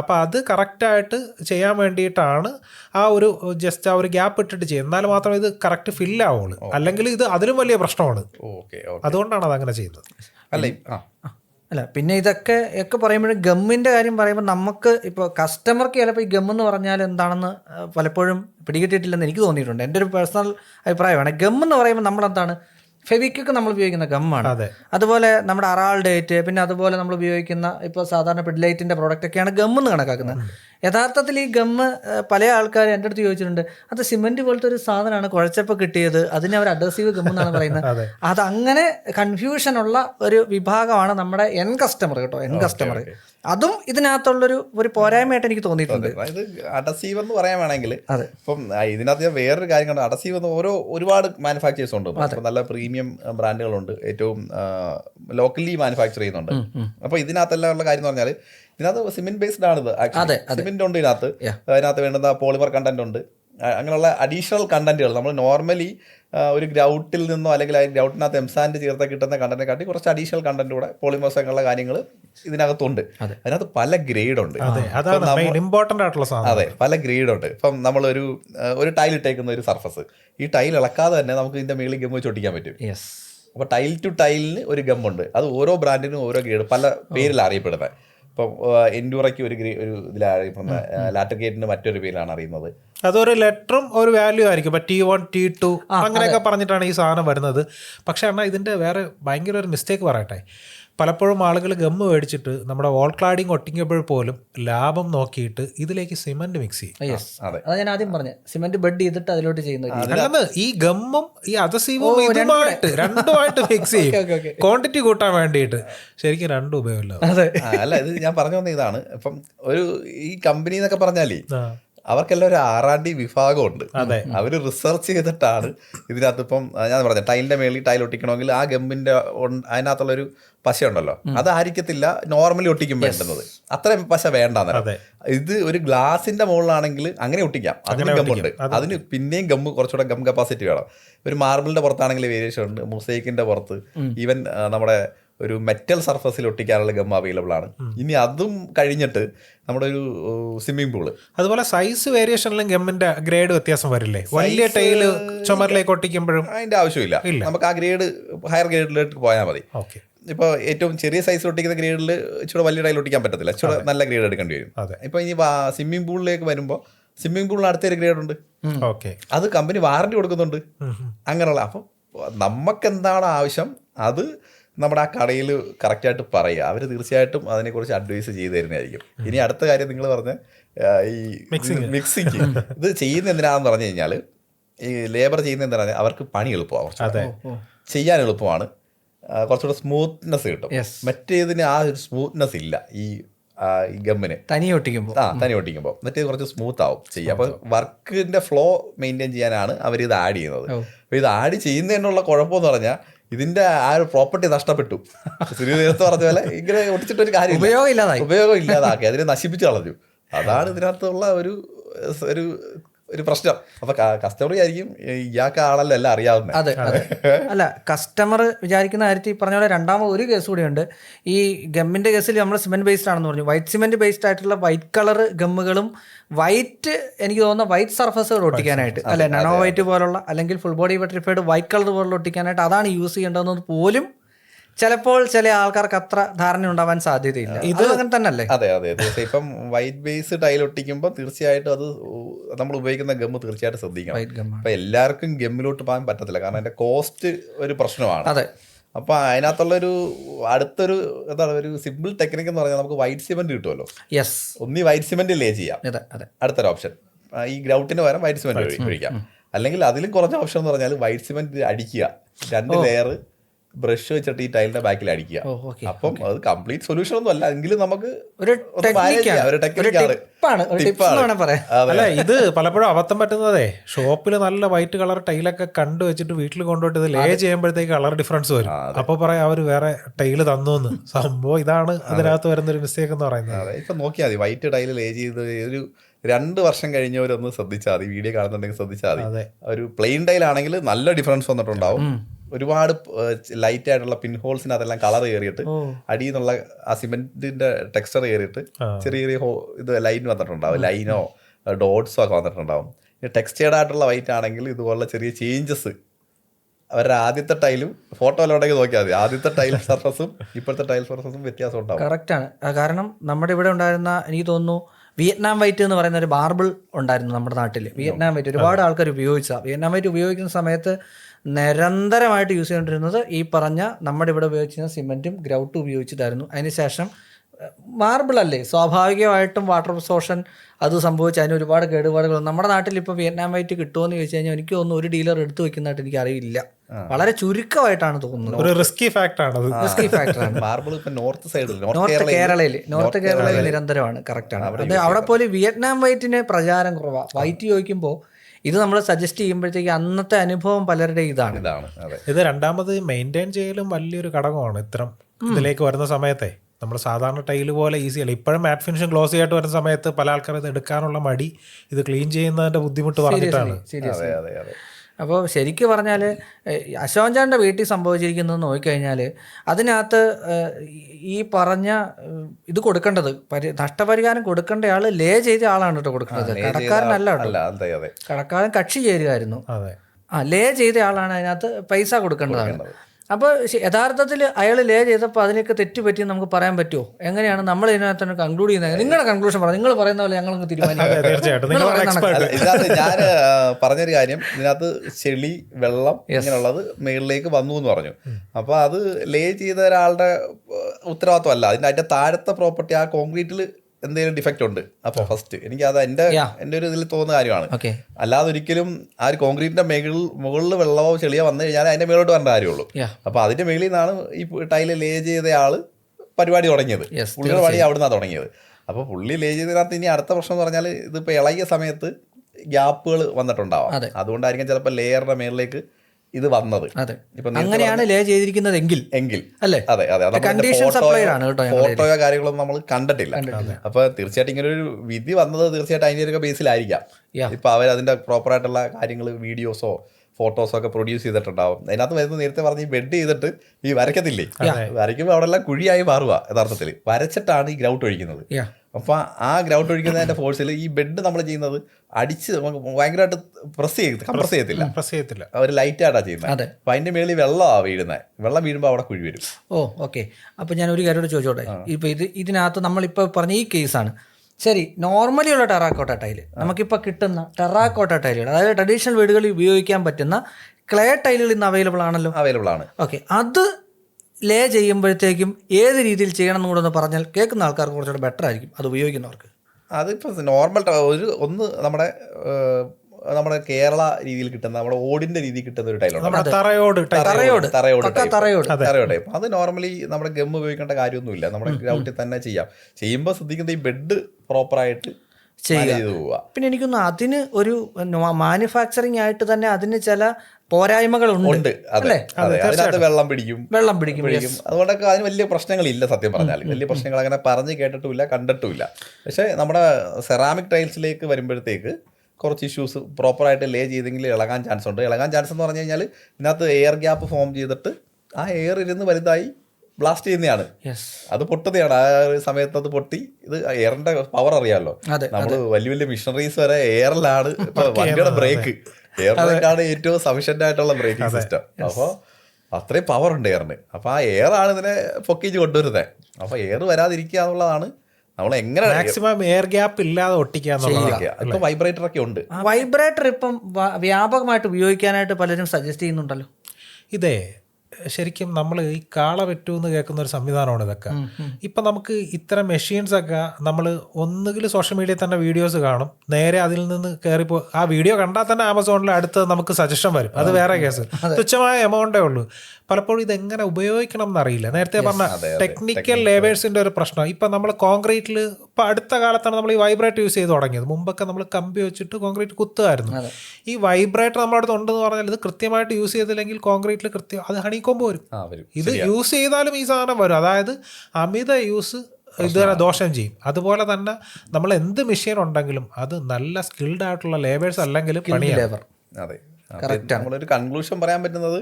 അപ്പൊ അത് കറക്റ്റായിട്ട് ചെയ്യാൻ വേണ്ടിയിട്ടാണ് ആ ഒരു ജസ്റ്റ് ആ ഒരു ഗ്യാപ്പ് ഇട്ടിട്ട് ചെയ്യുന്നത്. എന്നാൽ മാത്രമേ ഇത് കറക്റ്റ് ഫില്ല് ആവുള്ളൂ. അല്ലെങ്കിൽ ഇത് അതിലും വലിയ പ്രശ്നമാണ്. Okay okay. അതുകൊണ്ടാണ് അത് അങ്ങനെ ചെയ്യുന്നത്. അല്ല? അല്ല പിന്നെ ഇതൊക്കെ ഒക്കെ പറയുമ്പോഴും ഗമ്മിന്റെ കാര്യം പറയുമ്പോൾ നമുക്ക് ഇപ്പോൾ കസ്റ്റമർക്ക് ചിലപ്പോൾ ഈ ഗമ്മെന്ന് പറഞ്ഞാൽ എന്താണെന്ന് പലപ്പോഴും പിടികിട്ടിയിട്ടില്ലെന്ന് എനിക്ക് തോന്നിയിട്ടുണ്ട്. എന്റെ ഒരു പേഴ്സണൽ അഭിപ്രായമാണ്. ഗമ്മെന്ന് പറയുമ്പോൾ നമ്മളെന്താണ് ഫെവിക്കൊക്കെ നമ്മൾ ഉപയോഗിക്കുന്ന ഗമ്മാണ്. അതെ. അതുപോലെ നമ്മുടെ അറാൾ ഡേറ്റ് പിന്നെ അതുപോലെ നമ്മൾ ഉപയോഗിക്കുന്ന ഇപ്പോൾ സാധാരണ പിഡ്ലൈറ്റിന്റെ പ്രോഡക്റ്റ് ഒക്കെയാണ് ഗമ്മെന്ന് കണക്കാക്കുന്നത്. യഥാർത്ഥത്തിൽ ഈ ഗമ്മ് പല ആൾക്കാർ എന്റെ അടുത്ത് ചോദിച്ചിട്ടുണ്ട് അത് സിമെന്റ് പോലത്തെ ഒരു സാധനമാണ് കുഴച്ചപ്പോൾ കിട്ടിയത് അതിനെ അവർ അഡ്രസീവ് ഗമ്മെന്നാണ് പറയുന്നത്. അത്. അങ്ങനെ കൺഫ്യൂഷൻ ഉള്ള ഒരു വിഭാഗമാണ് നമ്മുടെ എൻ കസ്റ്റമർ കേട്ടോ എൻ കസ്റ്റമർ അതും ഇതിനകത്തുള്ളൊരു ഒരു പോരായ്മയായിട്ട് എനിക്ക് തോന്നിയിട്ടുണ്ട്. അതായത് അഡസീവ് എന്ന് പറയാൻ വേണമെങ്കിൽ അതെ. ഇപ്പം ഇതിനകത്ത് ഞാൻ വേറൊരു കാര്യം കണ്ടു. അഡസീവ് എന്ന് ഓരോ ഒരുപാട് മാനുഫാക്ചേഴ്സ് ഉണ്ട്. നല്ല പ്രീമിയം ബ്രാൻഡുകളുണ്ട് ഏറ്റവും ലോക്കലി മാനുഫാക്ചർ ചെയ്യുന്നുണ്ട്. അപ്പോൾ ഇതിനകത്തെല്ലാം ഉള്ള കാര്യം എന്ന് പറഞ്ഞാൽ ഇതിനകത്ത് സിമെന്റ് ബേസ്ഡ് ആണ് ഇത് അതെ, സിമെന്റ് ഉണ്ട് ഇതിനകത്ത്. അതിനകത്ത് വേണ്ടുന്ന പോളിമർ കണ്ടന്റ് ഉണ്ട്. അങ്ങനെയുള്ള അഡീഷണൽ കണ്ടന്റുകൾ നമ്മൾ നോർമലി ഒരു ഗ്രൗട്ടിൽ നിന്നോ അല്ലെങ്കിൽ ആ ഗ്രൗട്ടിനകത്ത് എംസാൻഡ് ചേർത്ത് കിട്ടുന്ന കണ്ടന്റിനെ കാട്ടി കുറച്ച് അഡീഷണൽ കണ്ടന്റ് കൂടെ പോളിമേഴ്സ് അങ്ങനെയുള്ള കാര്യങ്ങൾ ഇതിനകത്തുണ്ട്. അതിനകത്ത് പല ഗ്രേഡ് ഉണ്ട്. അതെ അതാണ് മെയിൻ ഇമ്പോർട്ടന്റ് ആയിട്ടുള്ള സാധനം. അതെ പല ഗ്രേഡ് ഉണ്ട്. ഇപ്പം നമ്മളൊരു ഒരു ടൈൽ ഇട്ടേക്കുന്ന ഒരു സർഫസ് ഈ ടൈൽ ഇളക്കാതെ തന്നെ നമുക്ക് ഇതിന്റെ മേളിൽ ഗം വെച്ച് ഒട്ടിക്കാൻ പറ്റും. യെസ് അപ്പോൾ ടൈൽ ടു ടൈലിന് ഒരു ഗമ്മുണ്ട് അത് ഓരോ ബ്രാൻഡിനും ഓരോ ഗ്രേഡ് പല പേരിൽ അറിയപ്പെടുന്നത്. ഇപ്പം എൻഡൂറയ്ക്ക് ഒരു ഗ്രേ ഒരു ഇതിലാണ് ഇപ്പം ലാറ്റർ ഗേറ്റിന് മറ്റൊരു പേരിലാണ് അറിയുന്നത്. അതൊരു ലെറ്ററും ഒരു വാല്യൂ ആയിരിക്കും. ഇപ്പം ടി വൺ ടി ടു അങ്ങനെയൊക്കെ പറഞ്ഞിട്ടാണ് ഈ സാധനം വരുന്നത്. പക്ഷേ എന്നാൽ ഇതിന്റെ വേറെ ഭയങ്കര ഒരു മിസ്റ്റേക്ക് പറയട്ടെ. പലപ്പോഴും ആളുകൾ ഗമ്മ് മേടിച്ചിട്ട് നമ്മുടെ വോൾ ക്ലാഡിങ് ഒട്ടിക്കുമ്പോൾ പോലും ലാഭം നോക്കിയിട്ട് ഇതിലേക്ക് സിമന്റ് മിക്സ് ചെയ്യും. അതെ. ഞാൻ ആദ്യം പറഞ്ഞു. സിമെന്റ് ബെഡ് ചെയ്തിട്ട് അതിലോട്ട് ചെയ്യുന്ന ഈ ഗമ്മും ഈ അതസീവും ഇതുമായിട്ട് രണ്ടുമായിട്ട് ഫിക്സ് ഓക്കെ, ചെയ്യും ക്വാണ്ടിറ്റി കൂട്ടാൻ വേണ്ടിയിട്ട്. ശരിക്കും രണ്ടും ഉപയോഗമില്ല. അല്ല ഇത് ഞാൻ പറഞ്ഞു വന്ന ഇതാണ്. ഇപ്പം ഒരു ഈ കമ്പനി എന്നൊക്കെ പറഞ്ഞാലേ ആ. അവർക്കെല്ലാം ഒരു ആർ ആർ ഡി വിഭാഗമുണ്ട്. അതെ. അവർ റിസർച്ച് ചെയ്തിട്ടാണ് ഇതിനകത്ത് ഇപ്പം ഞാൻ പറഞ്ഞ ടൈലിന്റെ മേളിൽ ടൈൽ ഒട്ടിക്കണമെങ്കിൽ ആ ഗമ്പിന്റെ അതിനകത്തുള്ളൊരു പശ ഉണ്ടല്ലോ അതായിരിക്കത്തില്ല നോർമലി ഒട്ടിക്കും വേണ്ടുന്നത്. അത്രയും പശ വേണ്ടെന്ന്. ഇത് ഒരു ഗ്ലാസിന്റെ മുകളിലാണെങ്കിൽ അങ്ങനെ ഒട്ടിക്കാം. അതിന് ഗമ്മുണ്ട് അതിന് പിന്നെയും ഗമ്മ് കുറച്ചുകൂടെ ഗം കപ്പാസിറ്റി വേണം. ഒരു മാർബിളിന്റെ പുറത്താണെങ്കിൽ വേരിയേഷൻ ഉണ്ട്. മുസൈക്കിന്റെ പുറത്ത്. ഈവൻ നമ്മുടെ ഒരു മെറ്റൽ സർഫസിൽ ഒട്ടിക്കാനുള്ള ഗം അവൈലബിൾ ആണ്. ഇനി അതും കഴിഞ്ഞിട്ട് നമ്മുടെ ഒരു സ്വിമ്മിംഗ് പൂൾ അതുപോലെ സൈസ് വേരിയേഷനിലും ഗമ്മിന്റെ ഗ്രേഡ് വ്യത്യാസം വരില്ലേ? വലിയ ടൈൽ ചുമരിലേക്ക് ഒട്ടിക്കുമ്പോഴും അതിന്റെ ആവശ്യമില്ല. നമുക്ക് ആ ഗ്രേഡ് ഹയർ ഗ്രേഡിലേക്ക് പോയാൽ മതി. ഓക്കെ. ഇപ്പോൾ ഏറ്റവും ചെറിയ സൈസിൽ ഒട്ടിക്കുന്ന ഗ്രേഡിൽ ഇച്ചിരി വലിയ ടൈൽ ഒട്ടിക്കാൻ പറ്റത്തില്ല. ഇച്ചിരി നല്ല ഗ്രേഡ് എടുക്കേണ്ടി വരും. അതെ. ഇപ്പോൾ ഇനി സ്വിമ്മിംഗ് പൂളിലേക്ക് വരുമ്പോൾ സ്വിമ്മിംഗ് പൂളിന് അടുത്തൊരു ഗ്രേഡ് ഉണ്ട്. ഓക്കെ. അത് കമ്പനി വാറണ്ടി കൊടുക്കുന്നുണ്ട്. അങ്ങനെയുള്ള അപ്പം നമുക്ക് എന്താണ് ആവശ്യം? അത് നമ്മുടെ ആ കടയിൽ കറക്റ്റായിട്ട് പറയുക. അവർ തീർച്ചയായിട്ടും അതിനെക്കുറിച്ച് അഡ്വൈസ് ചെയ്തു തരുന്നതായിരിക്കും ഇനി അടുത്ത കാര്യം നിങ്ങൾ പറഞ്ഞ ഈ മിക്സിങ് ഇത് ചെയ്യുന്ന എന്തിനാണെന്ന് പറഞ്ഞു കഴിഞ്ഞാൽ ഈ ലേബർ ചെയ്യുന്ന എന്തിനാണ് അവർക്ക് പണി എളുപ്പമാണ് അതെ. ചെയ്യാൻ എളുപ്പമാണ്. കുറച്ചുകൂടെ സ്മൂത്ത്നെസ് കിട്ടും. മറ്റേതിന് ആ ഒരു സ്മൂത്ത്നെസ് ഇല്ല. ഈ ഗമ്മിന്. തനി ഒട്ടിക്കുമ്പോൾ ആ തനി ഒട്ടിക്കുമ്പോൾ മറ്റേത് കുറച്ച് സ്മൂത്ത് ആവും ചെയ്യുക അപ്പോൾ വർക്കിന്റെ ഫ്ലോ മെയിന്റെയിൻ ചെയ്യാനാണ് അവർ ഇത് ആഡ് ചെയ്യുന്നത് അപ്പോൾ ഇത് ആഡ് ചെയ്യുന്നതിനുള്ള കുഴപ്പമെന്ന് പറഞ്ഞാൽ ഇതിന്റെ ആ ഒരു പ്രോപ്പർട്ടി നഷ്ടപ്പെട്ടു. നേരത്തെ പറഞ്ഞ പോലെ ഇങ്ങനെ ഒട്ടിച്ചിട്ട് ഒരു കാര്യം ഉപയോഗം ഇല്ലാതാക്കി ഉപയോഗം ഇല്ലാതാക്കി. അതിനെ നശിപ്പിച്ചു കളഞ്ഞു. അതാണ് ഇതിനകത്തുള്ള ഒരു ഒരു ഒരു പ്രശ്നം. അപ്പൊ കസ്റ്റമർ വിചാരിക്കും ഇയാൾക്ക് ആളല്ല എല്ലാം അറിയാവുന്നത് അതെ അതെ. അല്ല കസ്റ്റമർ വിചാരിക്കുന്ന കാര്യത്തിൽ പറഞ്ഞ പോലെ രണ്ടാമത് ഒരു കേസ് കൂടിയുണ്ട്. ഈ ഗമ്മിന്റെ കേസിൽ നമ്മൾ സിമെന്റ് ബേസ്ഡ് ആണെന്ന് പറഞ്ഞു. വൈറ്റ് സിമെന്റ് ബേസ്ഡ് ആയിട്ടുള്ള വൈറ്റ് കളർ ഗമ്മുകളും വൈറ്റ് എനിക്ക് തോന്നുന്ന വൈറ്റ് സർഫസുകൾ ഒട്ടിക്കാനായിട്ട്. അല്ലെ നനോ വൈറ്റ് പോലുള്ള അല്ലെങ്കിൽ full body vitrified white colour പോലുള്ള ഒട്ടിക്കാനായിട്ട് അതാണ് യൂസ് ചെയ്യേണ്ടതെന്ന് പോലും ചിലപ്പോൾ ചില ആൾക്കാർക്ക് അത്ര ധാരണ ഉണ്ടാവാൻ സാധ്യതയില്ല. ഇത് അങ്ങനെ തന്നെ അല്ലേ അതെ അതെ. ഇപ്പം വൈറ്റ് ബേസ് ടൈൽ ഒട്ടിക്കുമ്പോൾ തീർച്ചയായിട്ടും അത് നമ്മൾ ഉപയോഗിക്കുന്ന ഗം തീർച്ചയായിട്ടും ശ്രദ്ധിക്കണം. അപ്പൊ എല്ലാവർക്കും ഗമ്മിലോട്ട് പോകാൻ പറ്റത്തില്ല. കാരണം അതിന്റെ കോസ്റ്റ് ഒരു പ്രശ്നമാണ്. അതെ. അപ്പൊ അതിനകത്തുള്ളൊരു അടുത്തൊരു എന്താണ് ഒരു സിമ്പിൾ ടെക്നിക് എന്ന് പറഞ്ഞാൽ നമുക്ക് വൈറ്റ് സിമെന്റ് കിട്ടുമല്ലോ. യെസ് ഒന്നീ വൈറ്റ് സിമെന്റ് ലേ ചെയ്യാം? അതെ അടുത്തൊരു ഓപ്ഷൻ ഈ ഗ്രൗട്ടിന് പകരം വൈറ്റ് സിമെന്റ് ഒഴിക്കാം അല്ലെങ്കിൽ അതിലും കുറഞ്ഞ ഓപ്ഷൻ എന്ന് പറഞ്ഞാൽ വൈറ്റ് സിമെന്റ് അടിക്കുക. രണ്ട് ലെയർ ബ്രഷ് വെച്ചിട്ട് ഈ ടൈലിന്റെ ബാക്കിൽ അടിക്കുക. അപ്പം അത് കംപ്ലീറ്റ് സൊല്യൂഷൻ ഒന്നും അല്ല. എങ്കിലും നമുക്ക് ഒരു അല്ല ഇത് പലപ്പോഴും അബദ്ധം പറ്റുന്നതേ ഷോപ്പിൽ നല്ല വൈറ്റ് കളർ ടൈലൊക്കെ കണ്ടു വെച്ചിട്ട് വീട്ടിൽ കൊണ്ടുപോയിട്ട് ഇത് ലേ ചെയ്യുമ്പോഴത്തേക്ക് കളർ ഡിഫറൻസ് വരും. അപ്പൊ പറയാം അവർ വേറെ ടൈൽ തന്നു എന്ന്. സംഭവം ഇതാണ് അതിനകത്ത് വരുന്ന ഒരു മിസ്റ്റേക്ക് എന്ന് പറയുന്നത്. അതെ. ഇപ്പൊ നോക്കിയാൽ മതി. വൈറ്റ് ടൈൽ ലേ ചെയ്ത് ഒരു രണ്ട് വർഷം കഴിഞ്ഞവരൊന്ന് ശ്രദ്ധിച്ചാൽ മതി. വീഡിയോ കാണുന്നുണ്ടെങ്കിൽ ശ്രദ്ധിച്ചാൽ മതി. അതെ. ഒരു പ്ലെയിൻ ടൈൽ ആണെങ്കിൽ നല്ല ഡിഫറൻസ് വന്നിട്ടുണ്ടാവും. ഒരുപാട് ലൈറ്റ് ആയിട്ടുള്ള പിൻഹോൾസിന് അതെല്ലാം കളർ കയറിയിട്ട് അടിയിൽ നിന്നുള്ള ആ സിമെന്റിന്റെ ടെക്സ്ചർ കയറിയിട്ട് ചെറിയ ചെറിയ ഇത് ലൈൻ വന്നിട്ടുണ്ടാവും. ലൈനോ ഡോട്ട്സോ ഒക്കെ വന്നിട്ടുണ്ടാവും. ടെക്സ്റ്റേർഡ് ആയിട്ടുള്ള വൈറ്റ് ആണെങ്കിൽ ഇതുപോലുള്ള ചെറിയ ചേഞ്ചസ് അവരുടെ ആദ്യത്തെ ടൈലും ഫോട്ടോയിൽ ഉണ്ടെങ്കിൽ നോക്കിയാൽ മതി. ആദ്യത്തെ ടൈൽ സർഫസും ഇപ്പോഴത്തെ ടൈൽ സർഫസും വ്യത്യാസം ഉണ്ടാവും. കറക്റ്റ് ആണ്. കാരണം നമ്മുടെ ഇവിടെ ഉണ്ടായിരുന്ന എനിക്ക് തോന്നുന്നു വിയറ്റ്നാം വൈറ്റ് എന്ന് പറയുന്ന ഒരു മാർബിൾ ഉണ്ടായിരുന്നു നമ്മുടെ നാട്ടിൽ വിയറ്റ്നാം വൈറ്റ് ഒരുപാട് ആൾക്കാർ ഉപയോഗിച്ചതാണ് വിയറ്റ്നാം വൈറ്റ് ഉപയോഗിക്കുന്ന സമയത്ത് നിരന്തരമായിട്ട് യൂസ് ചെയ്തുകൊണ്ടിരുന്നത് ഈ പറഞ്ഞ നമ്മുടെ ഇവിടെ ഉപയോഗിച്ചിരുന്ന സിമെന്റും ഗ്രൗട്ടും ഉപയോഗിച്ചിട്ടായിരുന്നു. അതിനുശേഷം മാർബിൾ അല്ലേ സ്വാഭാവികമായിട്ടും വാട്ടർ അബ്സോർഷൻ അത് സംഭവിച്ച് അതിന് ഒരുപാട് കേടുപാടുകൾ നമ്മുടെ നാട്ടിൽ ഇപ്പോൾ വിയറ്റ്നാം വൈറ്റ് കിട്ടുമെന്ന് ചോദിച്ചു കഴിഞ്ഞാൽ എനിക്ക് തോന്നുന്നു ഒരു ഡീലർ എടുത്തു വെക്കുന്നതായിട്ട് എനിക്ക് അറിയില്ല. വളരെ ചുരുക്കമായിട്ടാണ് തോന്നുന്നത്. ഒരു റിസ്കി ഫാക്ടറാണ് റിസ്കി ഫാക്ടറാണ് മാർബിൾ ഇപ്പോൾ നോർത്ത് സൈഡിൽ നോർത്ത് കേരളയിൽ. നോർത്ത് കേരളയിൽ നിരന്തരമാണ്. കറക്റ്റാണ് അത് അവിടെ പോലെ വിയറ്റ്നാം വൈറ്റിന് പ്രചാരം കുറവാണ് വൈറ്റ് ചോദിക്കുമ്പോൾ ഇത് നമ്മൾ സജസ്റ്റ് ചെയ്യുമ്പോഴത്തേക്ക് അന്നത്തെ അനുഭവം പലരുടെ ഇതാണ്. ഇതാണ് അതെ. ഇത് രണ്ടാമത് മെയിന്റെയിൻ ചെയ്യലും വലിയൊരു ഘടകമാണ് ഇത്തരം ഇതിലേക്ക് വരുന്ന സമയത്തെ. നമ്മൾ സാധാരണ ടൈൽ പോലെ ഈസി അല്ല. ഇപ്പോഴും മാറ്റ് ഫിനിഷൻ ഗ്ലോസി ആയിട്ട് വരുന്ന സമയത്ത് പല ആൾക്കാരും ഇത് എടുക്കാനുള്ള മടി ഇത് ക്ലീൻ ചെയ്യുന്നതിന്റെ ബുദ്ധിമുട്ട് പറഞ്ഞിട്ടാണ്. സീരിയസ് അതെ അതെ അതെ. അപ്പോൾ ശരിക്കും പറഞ്ഞാൽ അശോചാന്റെ വീട്ടിൽ സംഭവിച്ചിരിക്കുന്നത് നോക്കിക്കഴിഞ്ഞാൽ അതിനകത്ത് ഈ പറഞ്ഞ ഇത് കൊടുക്കേണ്ടത് പരി നഷ്ടപരിഹാരം കൊടുക്കേണ്ട ആൾ ലേ ചെയ്ത ആളാണ് കേട്ടോ കൊടുക്കുന്നത്. കടക്കാരനല്ല കേട്ടോ. അതെ അതെ. കടക്കാരൻ കക്ഷി ചേരുമായിരുന്നു അതെ. ആ ലേ ചെയ്ത ആളാണ് അതിനകത്ത് പൈസ കൊടുക്കേണ്ടതാണ്. അപ്പോൾ യഥാർത്ഥത്തിൽ അയാൾ ലേ ചെയ്തപ്പോൾ അതിനൊക്കെ തെറ്റ് പറ്റിയെന്ന് നമുക്ക് പറയാൻ പറ്റുമോ എങ്ങനെയാണ് നമ്മൾ ഇതിനകത്ത് കൺക്ലൂഡ് ചെയ്യുന്നത്? നിങ്ങളുടെ കൺക്ലൂഷൻ പറഞ്ഞു നിങ്ങൾ പറയുന്ന പോലെ ഞങ്ങൾക്ക് തീരുമാനിക്കാം. തീർച്ചയായിട്ടും. നിങ്ങൾ എക്സ്പേർട്ട് അല്ല ഇതിനകത്ത് ഞാൻ പറഞ്ഞൊരു കാര്യം. ഇതിനകത്ത് ചെളി വെള്ളം ഇങ്ങനെയുള്ളത് മേളിലേക്ക് വന്നു എന്ന് പറഞ്ഞു. അപ്പോൾ അത് ലേ ചെയ്ത ഒരാളുടെ ഉത്തരവാദിത്തമല്ല ഉത്തരവാദിത്വം അല്ല അതിന്റെ അതിന്റെ താഴത്തെ പ്രോപ്പർട്ടി ആ കോൺക്രീറ്റിൽ എന്തെങ്കിലും ഡിഫക്റ്റ് ഉണ്ട്. അപ്പോൾ ഫസ്റ്റ് എനിക്ക് അത് എന്റെ എന്റെ ഒരു ഇതിൽ തോന്നുന്ന കാര്യമാണ്. അല്ലാതെ ഒരിക്കലും ആ ഒരു കോൺക്രീറ്റിന്റെ മുകളിൽ മുകളിൽ വെള്ളമോ ചെളിയോ വന്നു കഴിഞ്ഞാൽ അതിന്റെ മേലോട്ട് വരേണ്ട കാര്യമുള്ളൂ. അപ്പോൾ അതിന്റെ അതിന്റെ മേളിൽ നിന്നാണ് ഈ ടൈൽ ലേ ചെയ്ത ആൾ പരിപാടി തുടങ്ങിയത്. പുള്ളിയുടെ പണി നിന്നാണ് തുടങ്ങിയത്. അപ്പോൾ പുള്ളി ലേ ചെയ്തതിനകത്ത് ഇനി അടുത്ത പ്രശ്നം എന്ന് പറഞ്ഞാൽ ഇതിപ്പോൾ ഇളകിയ സമയത്ത് ഗ്യാപ്പുകൾ വന്നിട്ടുണ്ടാവാം. അതെ. അതുകൊണ്ടായിരിക്കും ചിലപ്പോൾ ലെയറിന്റെ മേളിലേക്ക് ഇത് വന്നത്. അങ്ങനെയാണ് ലേ ചെയ്തിരിക്കുന്നത് എങ്കിൽ എങ്കിൽ. അല്ലേ? അതെ അതെ. ഫോട്ടോയോ കാര്യങ്ങളൊന്നും നമ്മൾ കണ്ടിട്ടില്ല. അപ്പൊ തീർച്ചയായിട്ടും ഇങ്ങനെ ഒരു വിധി വന്നത് തീർച്ചയായിട്ടും അതിന്റെ ഒരു ബേസിലായിരിക്കാം. ഇപ്പൊ അവർ അതിന്റെ പ്രോപ്പർ ആയിട്ടുള്ള കാര്യങ്ങൾ വീഡിയോസോ ഫോട്ടോസോ ഒക്കെ പ്രൊഡ്യൂസ് ചെയ്തിട്ടുണ്ടാവും. അതിനകത്ത് വരുന്നത് നേരത്തെ പറഞ്ഞ് ഈ ബെഡ് ചെയ്തിട്ട് ഈ വരയ്ക്കത്തില്ലേ? വരയ്ക്കുമ്പോൾ അവിടെ എല്ലാം കുഴിയായി മാറുക യഥാർത്ഥത്തിൽ വരച്ചിട്ടാണ് ഈ ഗ്രൗട്ട് ഒഴിക്കുന്നത്. അപ്പോൾ ആ ഗ്രൗണ്ട് ഒഴിക്കുന്നതിന്റെ ഫോഴ്സിൽ ഈ ബെഡ് നമ്മൾ ചെയ്യുന്നത് അടിച്ച് നമുക്ക് ഭയങ്കരമായിട്ട് പ്രസ് ചെയ്ത് കംപ്രസ് ചെയ്യത്തില്ല. പ്രസ് ചെയ്യത്തില്ല. ഒരു ലൈറ്റ് ആയിട്ടാണ് ചെയ്യുന്നത് അതെ. അപ്പോൾ അതിന്റെ മേളിൽ വെള്ളമാണ് വീഴുന്നത് വെള്ളം വീഴുമ്പോൾ അവിടെ കുഴി വരും. ഓ ഓക്കെ അപ്പോൾ ഞാൻ ഒരു കാര്യം ചോദിച്ചോട്ടെ? ഇപ്പോൾ ഇത് ഇതിനകത്ത് നമ്മളിപ്പോൾ പറഞ്ഞ ഈ കേസാണ് ശരി നോർമലി ഉള്ള ടെറാക്കോട്ട ടൈൽ നമുക്കിപ്പോൾ കിട്ടുന്ന ടെറാക്കോട്ട ടൈലുകൾ അതായത് ട്രഡീഷണൽ വീടുകളിൽ ഉപയോഗിക്കാൻ പറ്റുന്ന ക്ലേ ടൈലുകൾ ഇന്ന് അവൈലബിൾ ആണല്ലോ? അവൈലബിൾ ആണ്. ഓക്കെ അത് ലേ ചെയ്യുമ്പോഴത്തേക്കും ഏത് രീതിയിൽ ചെയ്യണം എന്ന് കൂടെ ഒന്ന് പറഞ്ഞാൽ കേൾക്കുന്ന ആൾക്കാർക്ക് കുറച്ചുകൂടെ ബെറ്റർ ആയിരിക്കും. അത് ഉപയോഗിക്കുന്നവർക്ക്. അതിപ്പോൾ നോർമൽ ഒരു ഒന്ന് നമ്മുടെ നമ്മുടെ കേരള രീതിയിൽ കിട്ടുന്ന നമ്മുടെ ഓടിന്റെ രീതിയിൽ കിട്ടുന്ന ഒരു ടൈലുണ്ട് നമ്മുടെ തറയോട് അത്. നോർമലി നമ്മുടെ ഗം ഉപയോഗിക്കേണ്ട കാര്യമൊന്നുമില്ല. നമ്മുടെ ഗ്രൗണ്ടിൽ തന്നെ ചെയ്യാം. ചെയ്യുമ്പോൾ ശ്രദ്ധിക്കുന്നത് ഈ ബെഡ് പ്രോപ്പറായിട്ട് ചെയ്യുക. ചെയ്ത് പോവുക. പിന്നെ എനിക്കൊന്ന് അതിന് ഒരു മാനുഫാക്ചറിങ് ആയിട്ട് തന്നെ അതിന് ചില പോരായ്മകളുണ്ട്. ഉണ്ട്. അതെ അതെ. അതിനകത്ത് വെള്ളം പിടിക്കും. വെള്ളം പിടിക്കും പിടിക്കും. അതുകൊണ്ടൊക്കെ അതിന് വലിയ പ്രശ്നങ്ങളില്ല സത്യം പറഞ്ഞാൽ. വലിയ പ്രശ്നങ്ങൾ അങ്ങനെ പറഞ്ഞ് കേട്ടിട്ടുമില്ല കണ്ടിട്ടുമില്ല. പക്ഷേ നമ്മുടെ സെറാമിക് ടൈൽസിലേക്ക് വരുമ്പോഴത്തേക്ക് കുറച്ച് ഇഷ്യൂസ് പ്രോപ്പറായിട്ട് ലേ ചെയ്തെങ്കിൽ ഇളകാൻ ചാൻസ് ഉണ്ട്. ഇളകാൻ ചാൻസ് എന്ന് പറഞ്ഞു കഴിഞ്ഞാൽ ഇതിനകത്ത് എയർ ഗ്യാപ്പ് ഫോം ചെയ്തിട്ട് ആ എയർ ഇരുന്ന് വലുതായി ബ്ലാസ്റ്റ് ചെയ്യുന്നതാണ്. അത് പൊട്ടുന്നതാണ്. ആ ഒരു സമയത്ത് അത് പൊട്ടി ഇത് എയറിന്റെ പവർ അറിയാമല്ലോ നമ്മൾ വലിയ വലിയ മിഷനറീസ് വരെ എയറിലാണ് വണ്ടിയുടെ ബ്രേക്ക് ബ്രേക്കാണ് ഏറ്റവും സഫീഷ്യന്റ് ആയിട്ടുള്ള ബ്രേക്കിംഗ് സിസ്റ്റം. അപ്പോൾ അത്രയും പവർ ഉണ്ട് എയറിന്. അപ്പൊ ആ എയർ ആണ് ഇതിനെ പൊക്കിച്ച് കൊണ്ടുവരുന്നത് അപ്പോൾ എയർ വരാതിരിക്കുക എന്നുള്ളതാണ് നമ്മൾ എങ്ങനെ മാക്സിമം എയർ ഗ്യാപ്പ് ഇല്ലാതെ ഒട്ടിക്കുക വൈബ്രേറ്റർ ഒക്കെ ഉണ്ട്. വൈബ്രേറ്റർ ഇപ്പം വ്യാപകമായിട്ട് ഉപയോഗിക്കാനായിട്ട് പലരും സജസ്റ്റ് ചെയ്യുന്നുണ്ടല്ലോ. ഇതേ ശരിക്കും നമ്മൾ ഈ കാള പറ്റൂ എന്ന് കേൾക്കുന്ന ഒരു സംവിധാനമാണ് ഇതൊക്കെ. ഇപ്പം നമുക്ക് ഇത്തരം മെഷീൻസ് ഒക്കെ നമ്മൾ ഒന്നുകിൽ സോഷ്യൽ മീഡിയയിൽ തന്നെ വീഡിയോസ് കാണും. നേരെ അതിൽ നിന്ന് കയറിപ്പോ ആ വീഡിയോ കണ്ടാൽ തന്നെ ആമസോണിൽ അടുത്ത് നമുക്ക് സജഷൻ വരും. അത് വേറെ കേസ്. തുച്ഛമായ എമൗണ്ടേ ഉള്ളൂ. പലപ്പോഴും ഇത് എങ്ങനെ ഉപയോഗിക്കണം എന്നറിയില്ല. നേരത്തെ പറഞ്ഞ ടെക്നിക്കൽ ലേബേഴ്സിന്റെ ഒരു പ്രശ്നം. ഇപ്പം നമ്മൾ കോൺക്രീറ്റിൽ ഇപ്പം അടുത്ത കാലത്താണ് നമ്മൾ ഈ വൈബ്രേറ്റ് യൂസ് ചെയ്ത് തുടങ്ങിയത്. മുമ്പൊക്കെ നമ്മൾ കമ്പി വെച്ചിട്ട് കോൺക്രീറ്റ് കുത്തുമായിരുന്നു. ഈ വൈബ്രേറ്റർ നമ്മുടെ അടുത്ത് ഉണ്ടെന്ന് പറഞ്ഞാൽ ഇത് കൃത്യമായിട്ട് യൂസ് ചെയ്തില്ലെങ്കിൽ കോൺക്രീറ്റിൽ കൃത്യം അത് ഹണിക്കൊമ്പ് ആ വരും. ഇത് യൂസ് ചെയ്താലും ഈ സാധനം വരും. അതായത് അമിത യൂസ് ഇതുവരെ ദോഷം ചെയ്യും. അതുപോലെ തന്നെ നമ്മൾ എന്ത് മെഷീൻ ഉണ്ടെങ്കിലും അത് നല്ല സ്കിൽഡ് ആയിട്ടുള്ള ലേബേഴ്സ് അല്ലെങ്കിൽ പണിയാണ്. ലേബർ അതെ. നമ്മളൊരു കൺക്ലൂഷൻ പറയാൻ പറ്റുന്നത്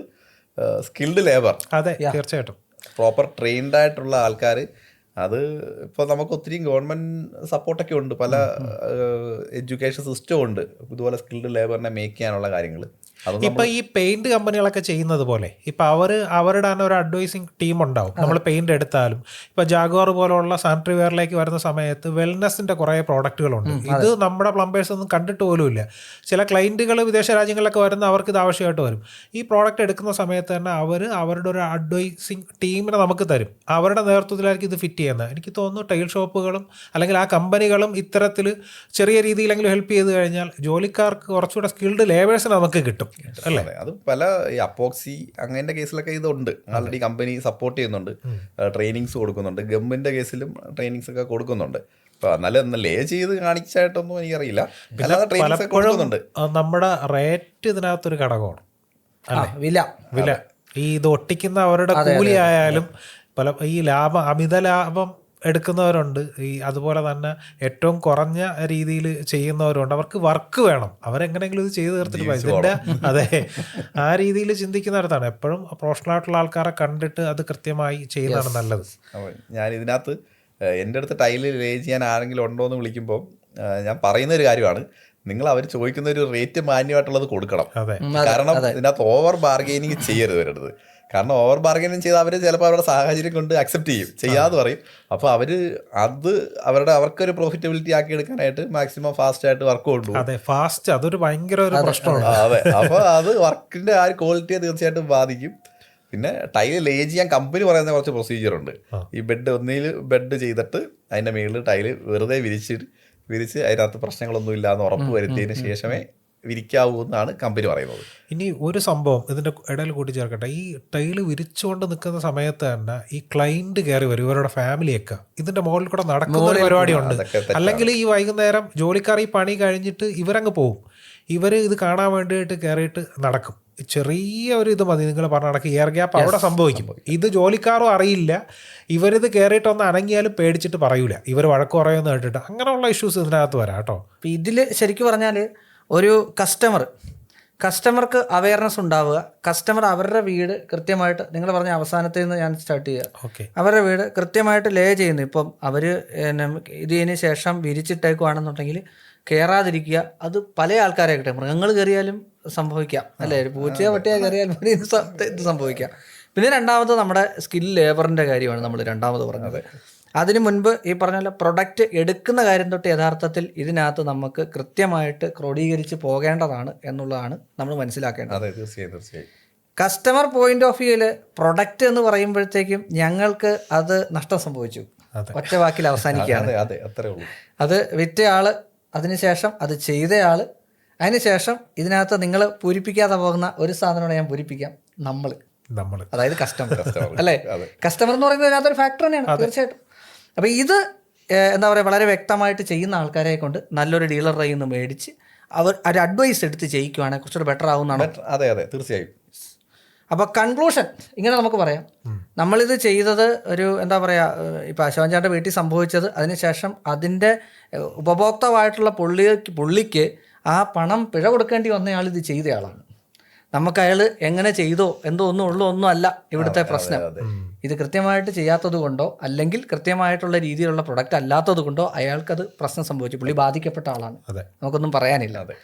സ്കിൽഡ് ലേബർ അതെ തീർച്ചയായിട്ടും. പ്രോപ്പർ ട്രെയിൻഡ് ആയിട്ടുള്ള ആൾക്കാർ അത് ഇപ്പോൾ നമുക്ക് ഒത്തിരി ഗവൺമെന്റ് സപ്പോർട്ടൊക്കെ ഉണ്ട്. പല എഡ്യൂക്കേഷൻ സിസ്റ്റം ഉണ്ട്. ഇതുപോലെ സ്കിൽഡ് ലേബറിനെ മേക്ക് ചെയ്യാനുള്ള കാര്യങ്ങൾ ഇപ്പൊ ഈ പെയിന്റ് കമ്പനികളൊക്കെ ചെയ്യുന്നത് പോലെ ഇപ്പൊ അവർ അവരുടെ തന്നെ ഒരു അഡ്വൈസിങ് ടീം ഉണ്ടാവും. നമ്മൾ പെയിന്റ് എടുത്താലും. ഇപ്പൊ ജാഗോർ പോലുള്ള സാനിറ്ററി വെയറിലേക്ക് വരുന്ന സമയത്ത് വെൽനെസിന്റെ കുറെ പ്രോഡക്റ്റുകളുണ്ട് ഇത് നമ്മുടെ പ്ലംബേഴ്സ് ഒന്നും കണ്ടിട്ട് പോലുമില്ല ചില ക്ലയന്റുകൾ വിദേശ രാജ്യങ്ങളിലൊക്കെ വരുന്ന അവർക്ക് ഇത് ആവശ്യമായിട്ട് വരും. ഈ പ്രോഡക്റ്റ് എടുക്കുന്ന സമയത്ത് തന്നെ അവർ അവരുടെ ഒരു അഡ്വൈസിങ് ടീമിനെ നമുക്ക് തരും. അവരുടെ നേതൃത്വത്തിലായിരിക്കും ഇത് ഫിറ്റ് ചെയ്യുന്നത്. എനിക്ക് തോന്നുന്നു ടൈൽ ഷോപ്പുകളും അല്ലെങ്കിൽ ആ കമ്പനികളും ഇത്തരത്തിൽ ചെറിയ രീതിയിലെങ്കിലും ഹെൽപ്പ് ചെയ്ത് കഴിഞ്ഞാൽ ജോലിക്കാർക്ക് കുറച്ചുകൂടെ സ്കിൽഡ് ലേബേഴ്സിനെ നമുക്ക് കിട്ടും. അല്ലേ? അത് പല ഈ അപ്പോക്സി അങ്ങനത്തെ കേസിലൊക്കെ ഇതുണ്ട്. ആൾറെഡി കമ്പനി സപ്പോർട്ട് ചെയ്യുന്നുണ്ട്. ട്രെയിനിങ്സ് കൊടുക്കുന്നുണ്ട്. ഗവൺമെന്റിന്റെ കേസിലും ട്രെയിനിങ്സ് ഒക്കെ കൊടുക്കുന്നുണ്ട്. ലേ ചെയ്ത് കാണിച്ചായിട്ടൊന്നും എനിക്കറിയില്ല. അല്ലാതെ ട്രെയിനിങ്സ് കൊടുക്കുന്നുണ്ട്. നമ്മുടെ റേറ്റ് ഇതിനകത്തൊരു ഘടകമാണ്. വില. വില. ഈ ഇത് ഒട്ടിക്കുന്ന അവരുടെ കൂലി ആയാലും പല ഈ ലാഭം അമിത ലാഭം എടുക്കുന്നവരുണ്ട്. ഈ അതുപോലെ തന്നെ ഏറ്റവും കുറഞ്ഞ രീതിയിൽ ചെയ്യുന്നവരുണ്ട്. അവർക്ക് വർക്ക് വേണം. അവരെങ്ങനെയെങ്കിലും ഇത് ചെയ്തു തീർത്തിട്ട് പോയി. ഇതിന്റെ അതെ. ആ രീതിയിൽ ചിന്തിക്കുന്നവരത്താണ് എപ്പോഴും പ്രൊഫഷണൽ ആയിട്ടുള്ള ആൾക്കാരെ കണ്ടിട്ട് അത് കൃത്യമായി ചെയ്യുന്നതാണ് നല്ലത്. ഞാൻ ഇതിനകത്ത് എന്റെ അടുത്ത് ടൈലിൽ ലേ ചെയ്യാൻ ആരെങ്കിലും ഉണ്ടോ എന്ന് വിളിക്കുമ്പോൾ ഞാൻ പറയുന്ന ഒരു കാര്യമാണ്. നിങ്ങൾ അവർ ചോദിക്കുന്ന ഒരു റേറ്റ് മാന്യമായിട്ടുള്ളത് കൊടുക്കണം. കാരണം ഇതിനകത്ത് ഓവർ ബാർഗെയിനിങ് ചെയ്യരുത് ഇവരടുത്ത് കാരണം ഓവർ ബാർഗനിങ് ചെയ്ത് അവർ ചിലപ്പോൾ അവരുടെ സാഹചര്യം കൊണ്ട് അക്സെപ്റ്റ് ചെയ്യും. ചെയ്യാതെ പറയും. അപ്പോൾ അവർ അത് അവരുടെ അവർക്കൊരു പ്രോഫിറ്റബിലിറ്റി ആക്കി എടുക്കാനായിട്ട് മാക്സിമം ഫാസ്റ്റ് ആയിട്ട് വർക്ക് കൊണ്ടുപോകും അതെ ഫാസ്റ്റ് അതൊരു ഭയങ്കര ഒരു പ്രശ്നമാണ്. അതെ. അപ്പോൾ അത് വർക്കിന്റെ ആ ഒരു ക്വാളിറ്റിയെ തീർച്ചയായിട്ടും ബാധിക്കും. പിന്നെ ടൈൽ ലേ ചെയ്യാൻ കമ്പനി പറയുന്ന കുറച്ച് പ്രൊസീജിയർ ഉണ്ട്. ഈ ബെഡ് ഒന്നിൽ ബെഡ് ചെയ്തിട്ട് അതിന്റെ മുകളിൽ ടൈൽ വെറുതെ വിരിച്ചിട്ട് വിരിച്ച് അതിനകത്ത് പ്രശ്നങ്ങളൊന്നും ഇല്ല എന്ന് ഉറപ്പ് വരുത്തിയതിന് ശേഷമേ വിരിക്കാവൂ എന്നാണ് കമ്പനി പറയുന്നത്. ഇനി ഒരു സംഭവം ഇതിന്റെ ഇടയിൽ കൂട്ടിച്ചേർക്കട്ടെ ഈ ടൈൽ വിരിച്ചുകൊണ്ട് നിൽക്കുന്ന സമയത്ത് തന്നെ ഈ ക്ലൈന്റ് കയറി വരും ഇവരുടെ ഫാമിലിയൊക്കെ ഇതിന്റെ മുകളിൽ കൂടെ നടക്കുന്ന ഒരു പരിപാടിയുണ്ട്. അല്ലെങ്കിൽ ഈ വൈകുന്നേരം ജോലിക്കാർ ഈ പണി കഴിഞ്ഞിട്ട് ഇവരങ്ങ് പോകും ഇവർ ഇത് കാണാൻ വേണ്ടിയിട്ട് കയറിയിട്ട് നടക്കും. ചെറിയ ഒരു ഇത് മതി നിങ്ങൾ പറഞ്ഞ കണക്ക് എയർ ഗ്യാപ്പ് അവിടെ സംഭവിക്കും. ഇത് ജോലിക്കാരോ അറിയില്ല. ഇവരിത് കയറിയിട്ട് ഒന്ന് അനങ്ങിയാലും പേടിച്ചിട്ട് പറയൂല. ഇവർ വഴക്ക് പറയുമെന്ന് കേട്ടിട്ട് അങ്ങനെയുള്ള ഇഷ്യൂസ് ഇതിനകത്ത് വരാം കേട്ടോ. ഇതിൽ ഇതിൽ ശരിക്കും പറഞ്ഞാൽ ഒരു കസ്റ്റമർ കസ്റ്റമർക്ക് അവയർനെസ് ഉണ്ടാവുക. കസ്റ്റമർ അവരുടെ വീട് കൃത്യമായിട്ട് നിങ്ങൾ പറഞ്ഞ അവസാനത്തിൽ നിന്ന് ഞാൻ സ്റ്റാർട്ട് ചെയ്യുക. ഓക്കെ അവരുടെ വീട് കൃത്യമായിട്ട് ലേ ചെയ്യുന്നു. ഇപ്പം അവർ ഇതിന് ശേഷം വിരിച്ചിട്ടേക്കുവാണെന്നുണ്ടെങ്കിൽ കയറാതിരിക്കുക അത് പല ആൾക്കാരെ കിട്ടും മൃഗങ്ങൾ കയറിയാലും സംഭവിക്കാം. അല്ലേ? ഒരു പൂച്ചയോ പട്ടിയോ ഇത് ഇത് സംഭവിക്കാം. പിന്നെ രണ്ടാമത് നമ്മുടെ സ്കിൽ ലേബറിന്റെ കാര്യമാണ് നമ്മൾ രണ്ടാമത് പറഞ്ഞത്. അതിന് മുൻപ് ഈ പറഞ്ഞ പോലെ പ്രൊഡക്റ്റ് എടുക്കുന്ന കാര്യം തൊട്ട് യഥാർത്ഥത്തിൽ ഇതിനകത്ത് നമുക്ക് കൃത്യമായിട്ട് ക്രോഡീകരിച്ച് പോകേണ്ടതാണ് എന്നുള്ളതാണ് നമ്മൾ മനസ്സിലാക്കേണ്ടത്. അതെ തീർച്ചയായും തീർച്ചയായും. കസ്റ്റമർ പോയിന്റ് ഓഫ് വ്യൂയിൽ പ്രൊഡക്റ്റ് എന്ന് പറയുമ്പോഴത്തേക്കും ഞങ്ങൾക്ക് അത് നഷ്ടം സംഭവിച്ചു. ഒറ്റ വാക്കിൽ അവസാനിക്കുകയാണ്. അതെ വിറ്റ ആൾ അതിനുശേഷം അത് ചെയ്തയാൾ അതിനുശേഷം ഇതിനകത്ത് നിങ്ങൾ പൂരിപ്പിക്കാതെ പോകുന്ന ഒരു സാധനമാണ് ഞാൻ പൂരിപ്പിക്കാം. നമ്മൾ നമ്മൾ അതായത് കസ്റ്റമർ അല്ലേ? കസ്റ്റമർ എന്ന് പറയുന്നത് ഒരു ഫാക്ടർ തന്നെയാണ് തീർച്ചയായിട്ടും. അപ്പോൾ ഇത് എന്താ പറയുക വളരെ വ്യക്തമായിട്ട് ചെയ്യുന്ന ആൾക്കാരെ കൊണ്ട് നല്ലൊരു ഡീലറുടെ കയ്യിൽ നിന്ന് മേടിച്ച് അവർ ഒരു അഡ്വൈസ് എടുത്ത് ചെയ്യിക്കുവാണെങ്കിൽ കുറച്ചുകൂടെ ബെറ്റർ ആവുന്നതാണ്. അതെ അതെ തീർച്ചയായും. അപ്പോൾ കൺക്ലൂഷൻ ഇങ്ങനെ നമുക്ക് പറയാം. നമ്മളിത് ചെയ്തത് ഒരു എന്താ പറയുക ഇപ്പോൾ അശോകൻചാന്റെ വീട്ടിൽ സംഭവിച്ചത് അതിനുശേഷം അതിന്റെ ഉപഭോക്താവായിട്ടുള്ള പുള്ളി പുള്ളിക്ക് ആ പണം പിഴ കൊടുക്കേണ്ടി വന്നയാൾ ഇത് ചെയ്തയാളാണ്. നമുക്ക് അയാൾ എങ്ങനെ ചെയ്തോ എന്തോ ഒന്നും ഉള്ളോ ഒന്നും അല്ല ഇവിടുത്തെ പ്രശ്നം. ഇത് കൃത്യമായിട്ട് ചെയ്യാത്തത് കൊണ്ടോ അല്ലെങ്കിൽ കൃത്യമായിട്ടുള്ള രീതിയിലുള്ള പ്രൊഡക്റ്റ് അല്ലാത്തത് കൊണ്ടോ അയാൾക്കത് പ്രശ്നം സംഭവിച്ചു. പുള്ളി ബാധിക്കപ്പെട്ട ആളാണ്. അതെ. നമുക്കൊന്നും പറയാനില്ല. അതെ.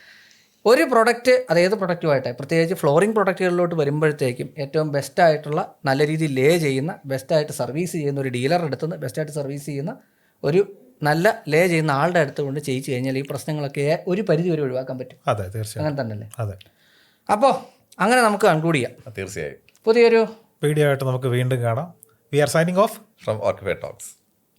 ഒരു പ്രൊഡക്റ്റ് അത് ഏത് പ്രൊഡക്റ്റുമായിട്ട് പ്രത്യേകിച്ച് ഫ്ലോറിംഗ് പ്രൊഡക്റ്റുകളിലോട്ട് വരുമ്പോഴത്തേക്കും ഏറ്റവും ബെസ്റ്റായിട്ടുള്ള നല്ല രീതിയിൽ ലേ ചെയ്യുന്ന ബെസ്റ്റായിട്ട് സർവീസ് ചെയ്യുന്ന ഒരു ഡീലറുടെ അടുത്ത് നിന്ന് ബെസ്റ്റായിട്ട് സർവീസ് ചെയ്യുന്ന ഒരു നല്ല ലേ ചെയ്യുന്ന ആളുടെ അടുത്ത് കൊണ്ട് ചെയ്യിച്ചു കഴിഞ്ഞാൽ ഈ പ്രശ്നങ്ങളൊക്കെ ഒരു പരിധി വരെ ഒഴിവാക്കാൻ പറ്റും. അതെ തീർച്ചയായും. അങ്ങനെ തന്നെയല്ലേ? അതെ. അപ്പോൾ അങ്ങനെ നമുക്ക് കൺക്ലൂഡ് ചെയ്യാം. തീർച്ചയായും. പുതിയൊരു വീഡിയോ ആയിട്ട് നമുക്ക് വീണ്ടും കാണാം. We are signing off from Orchify talks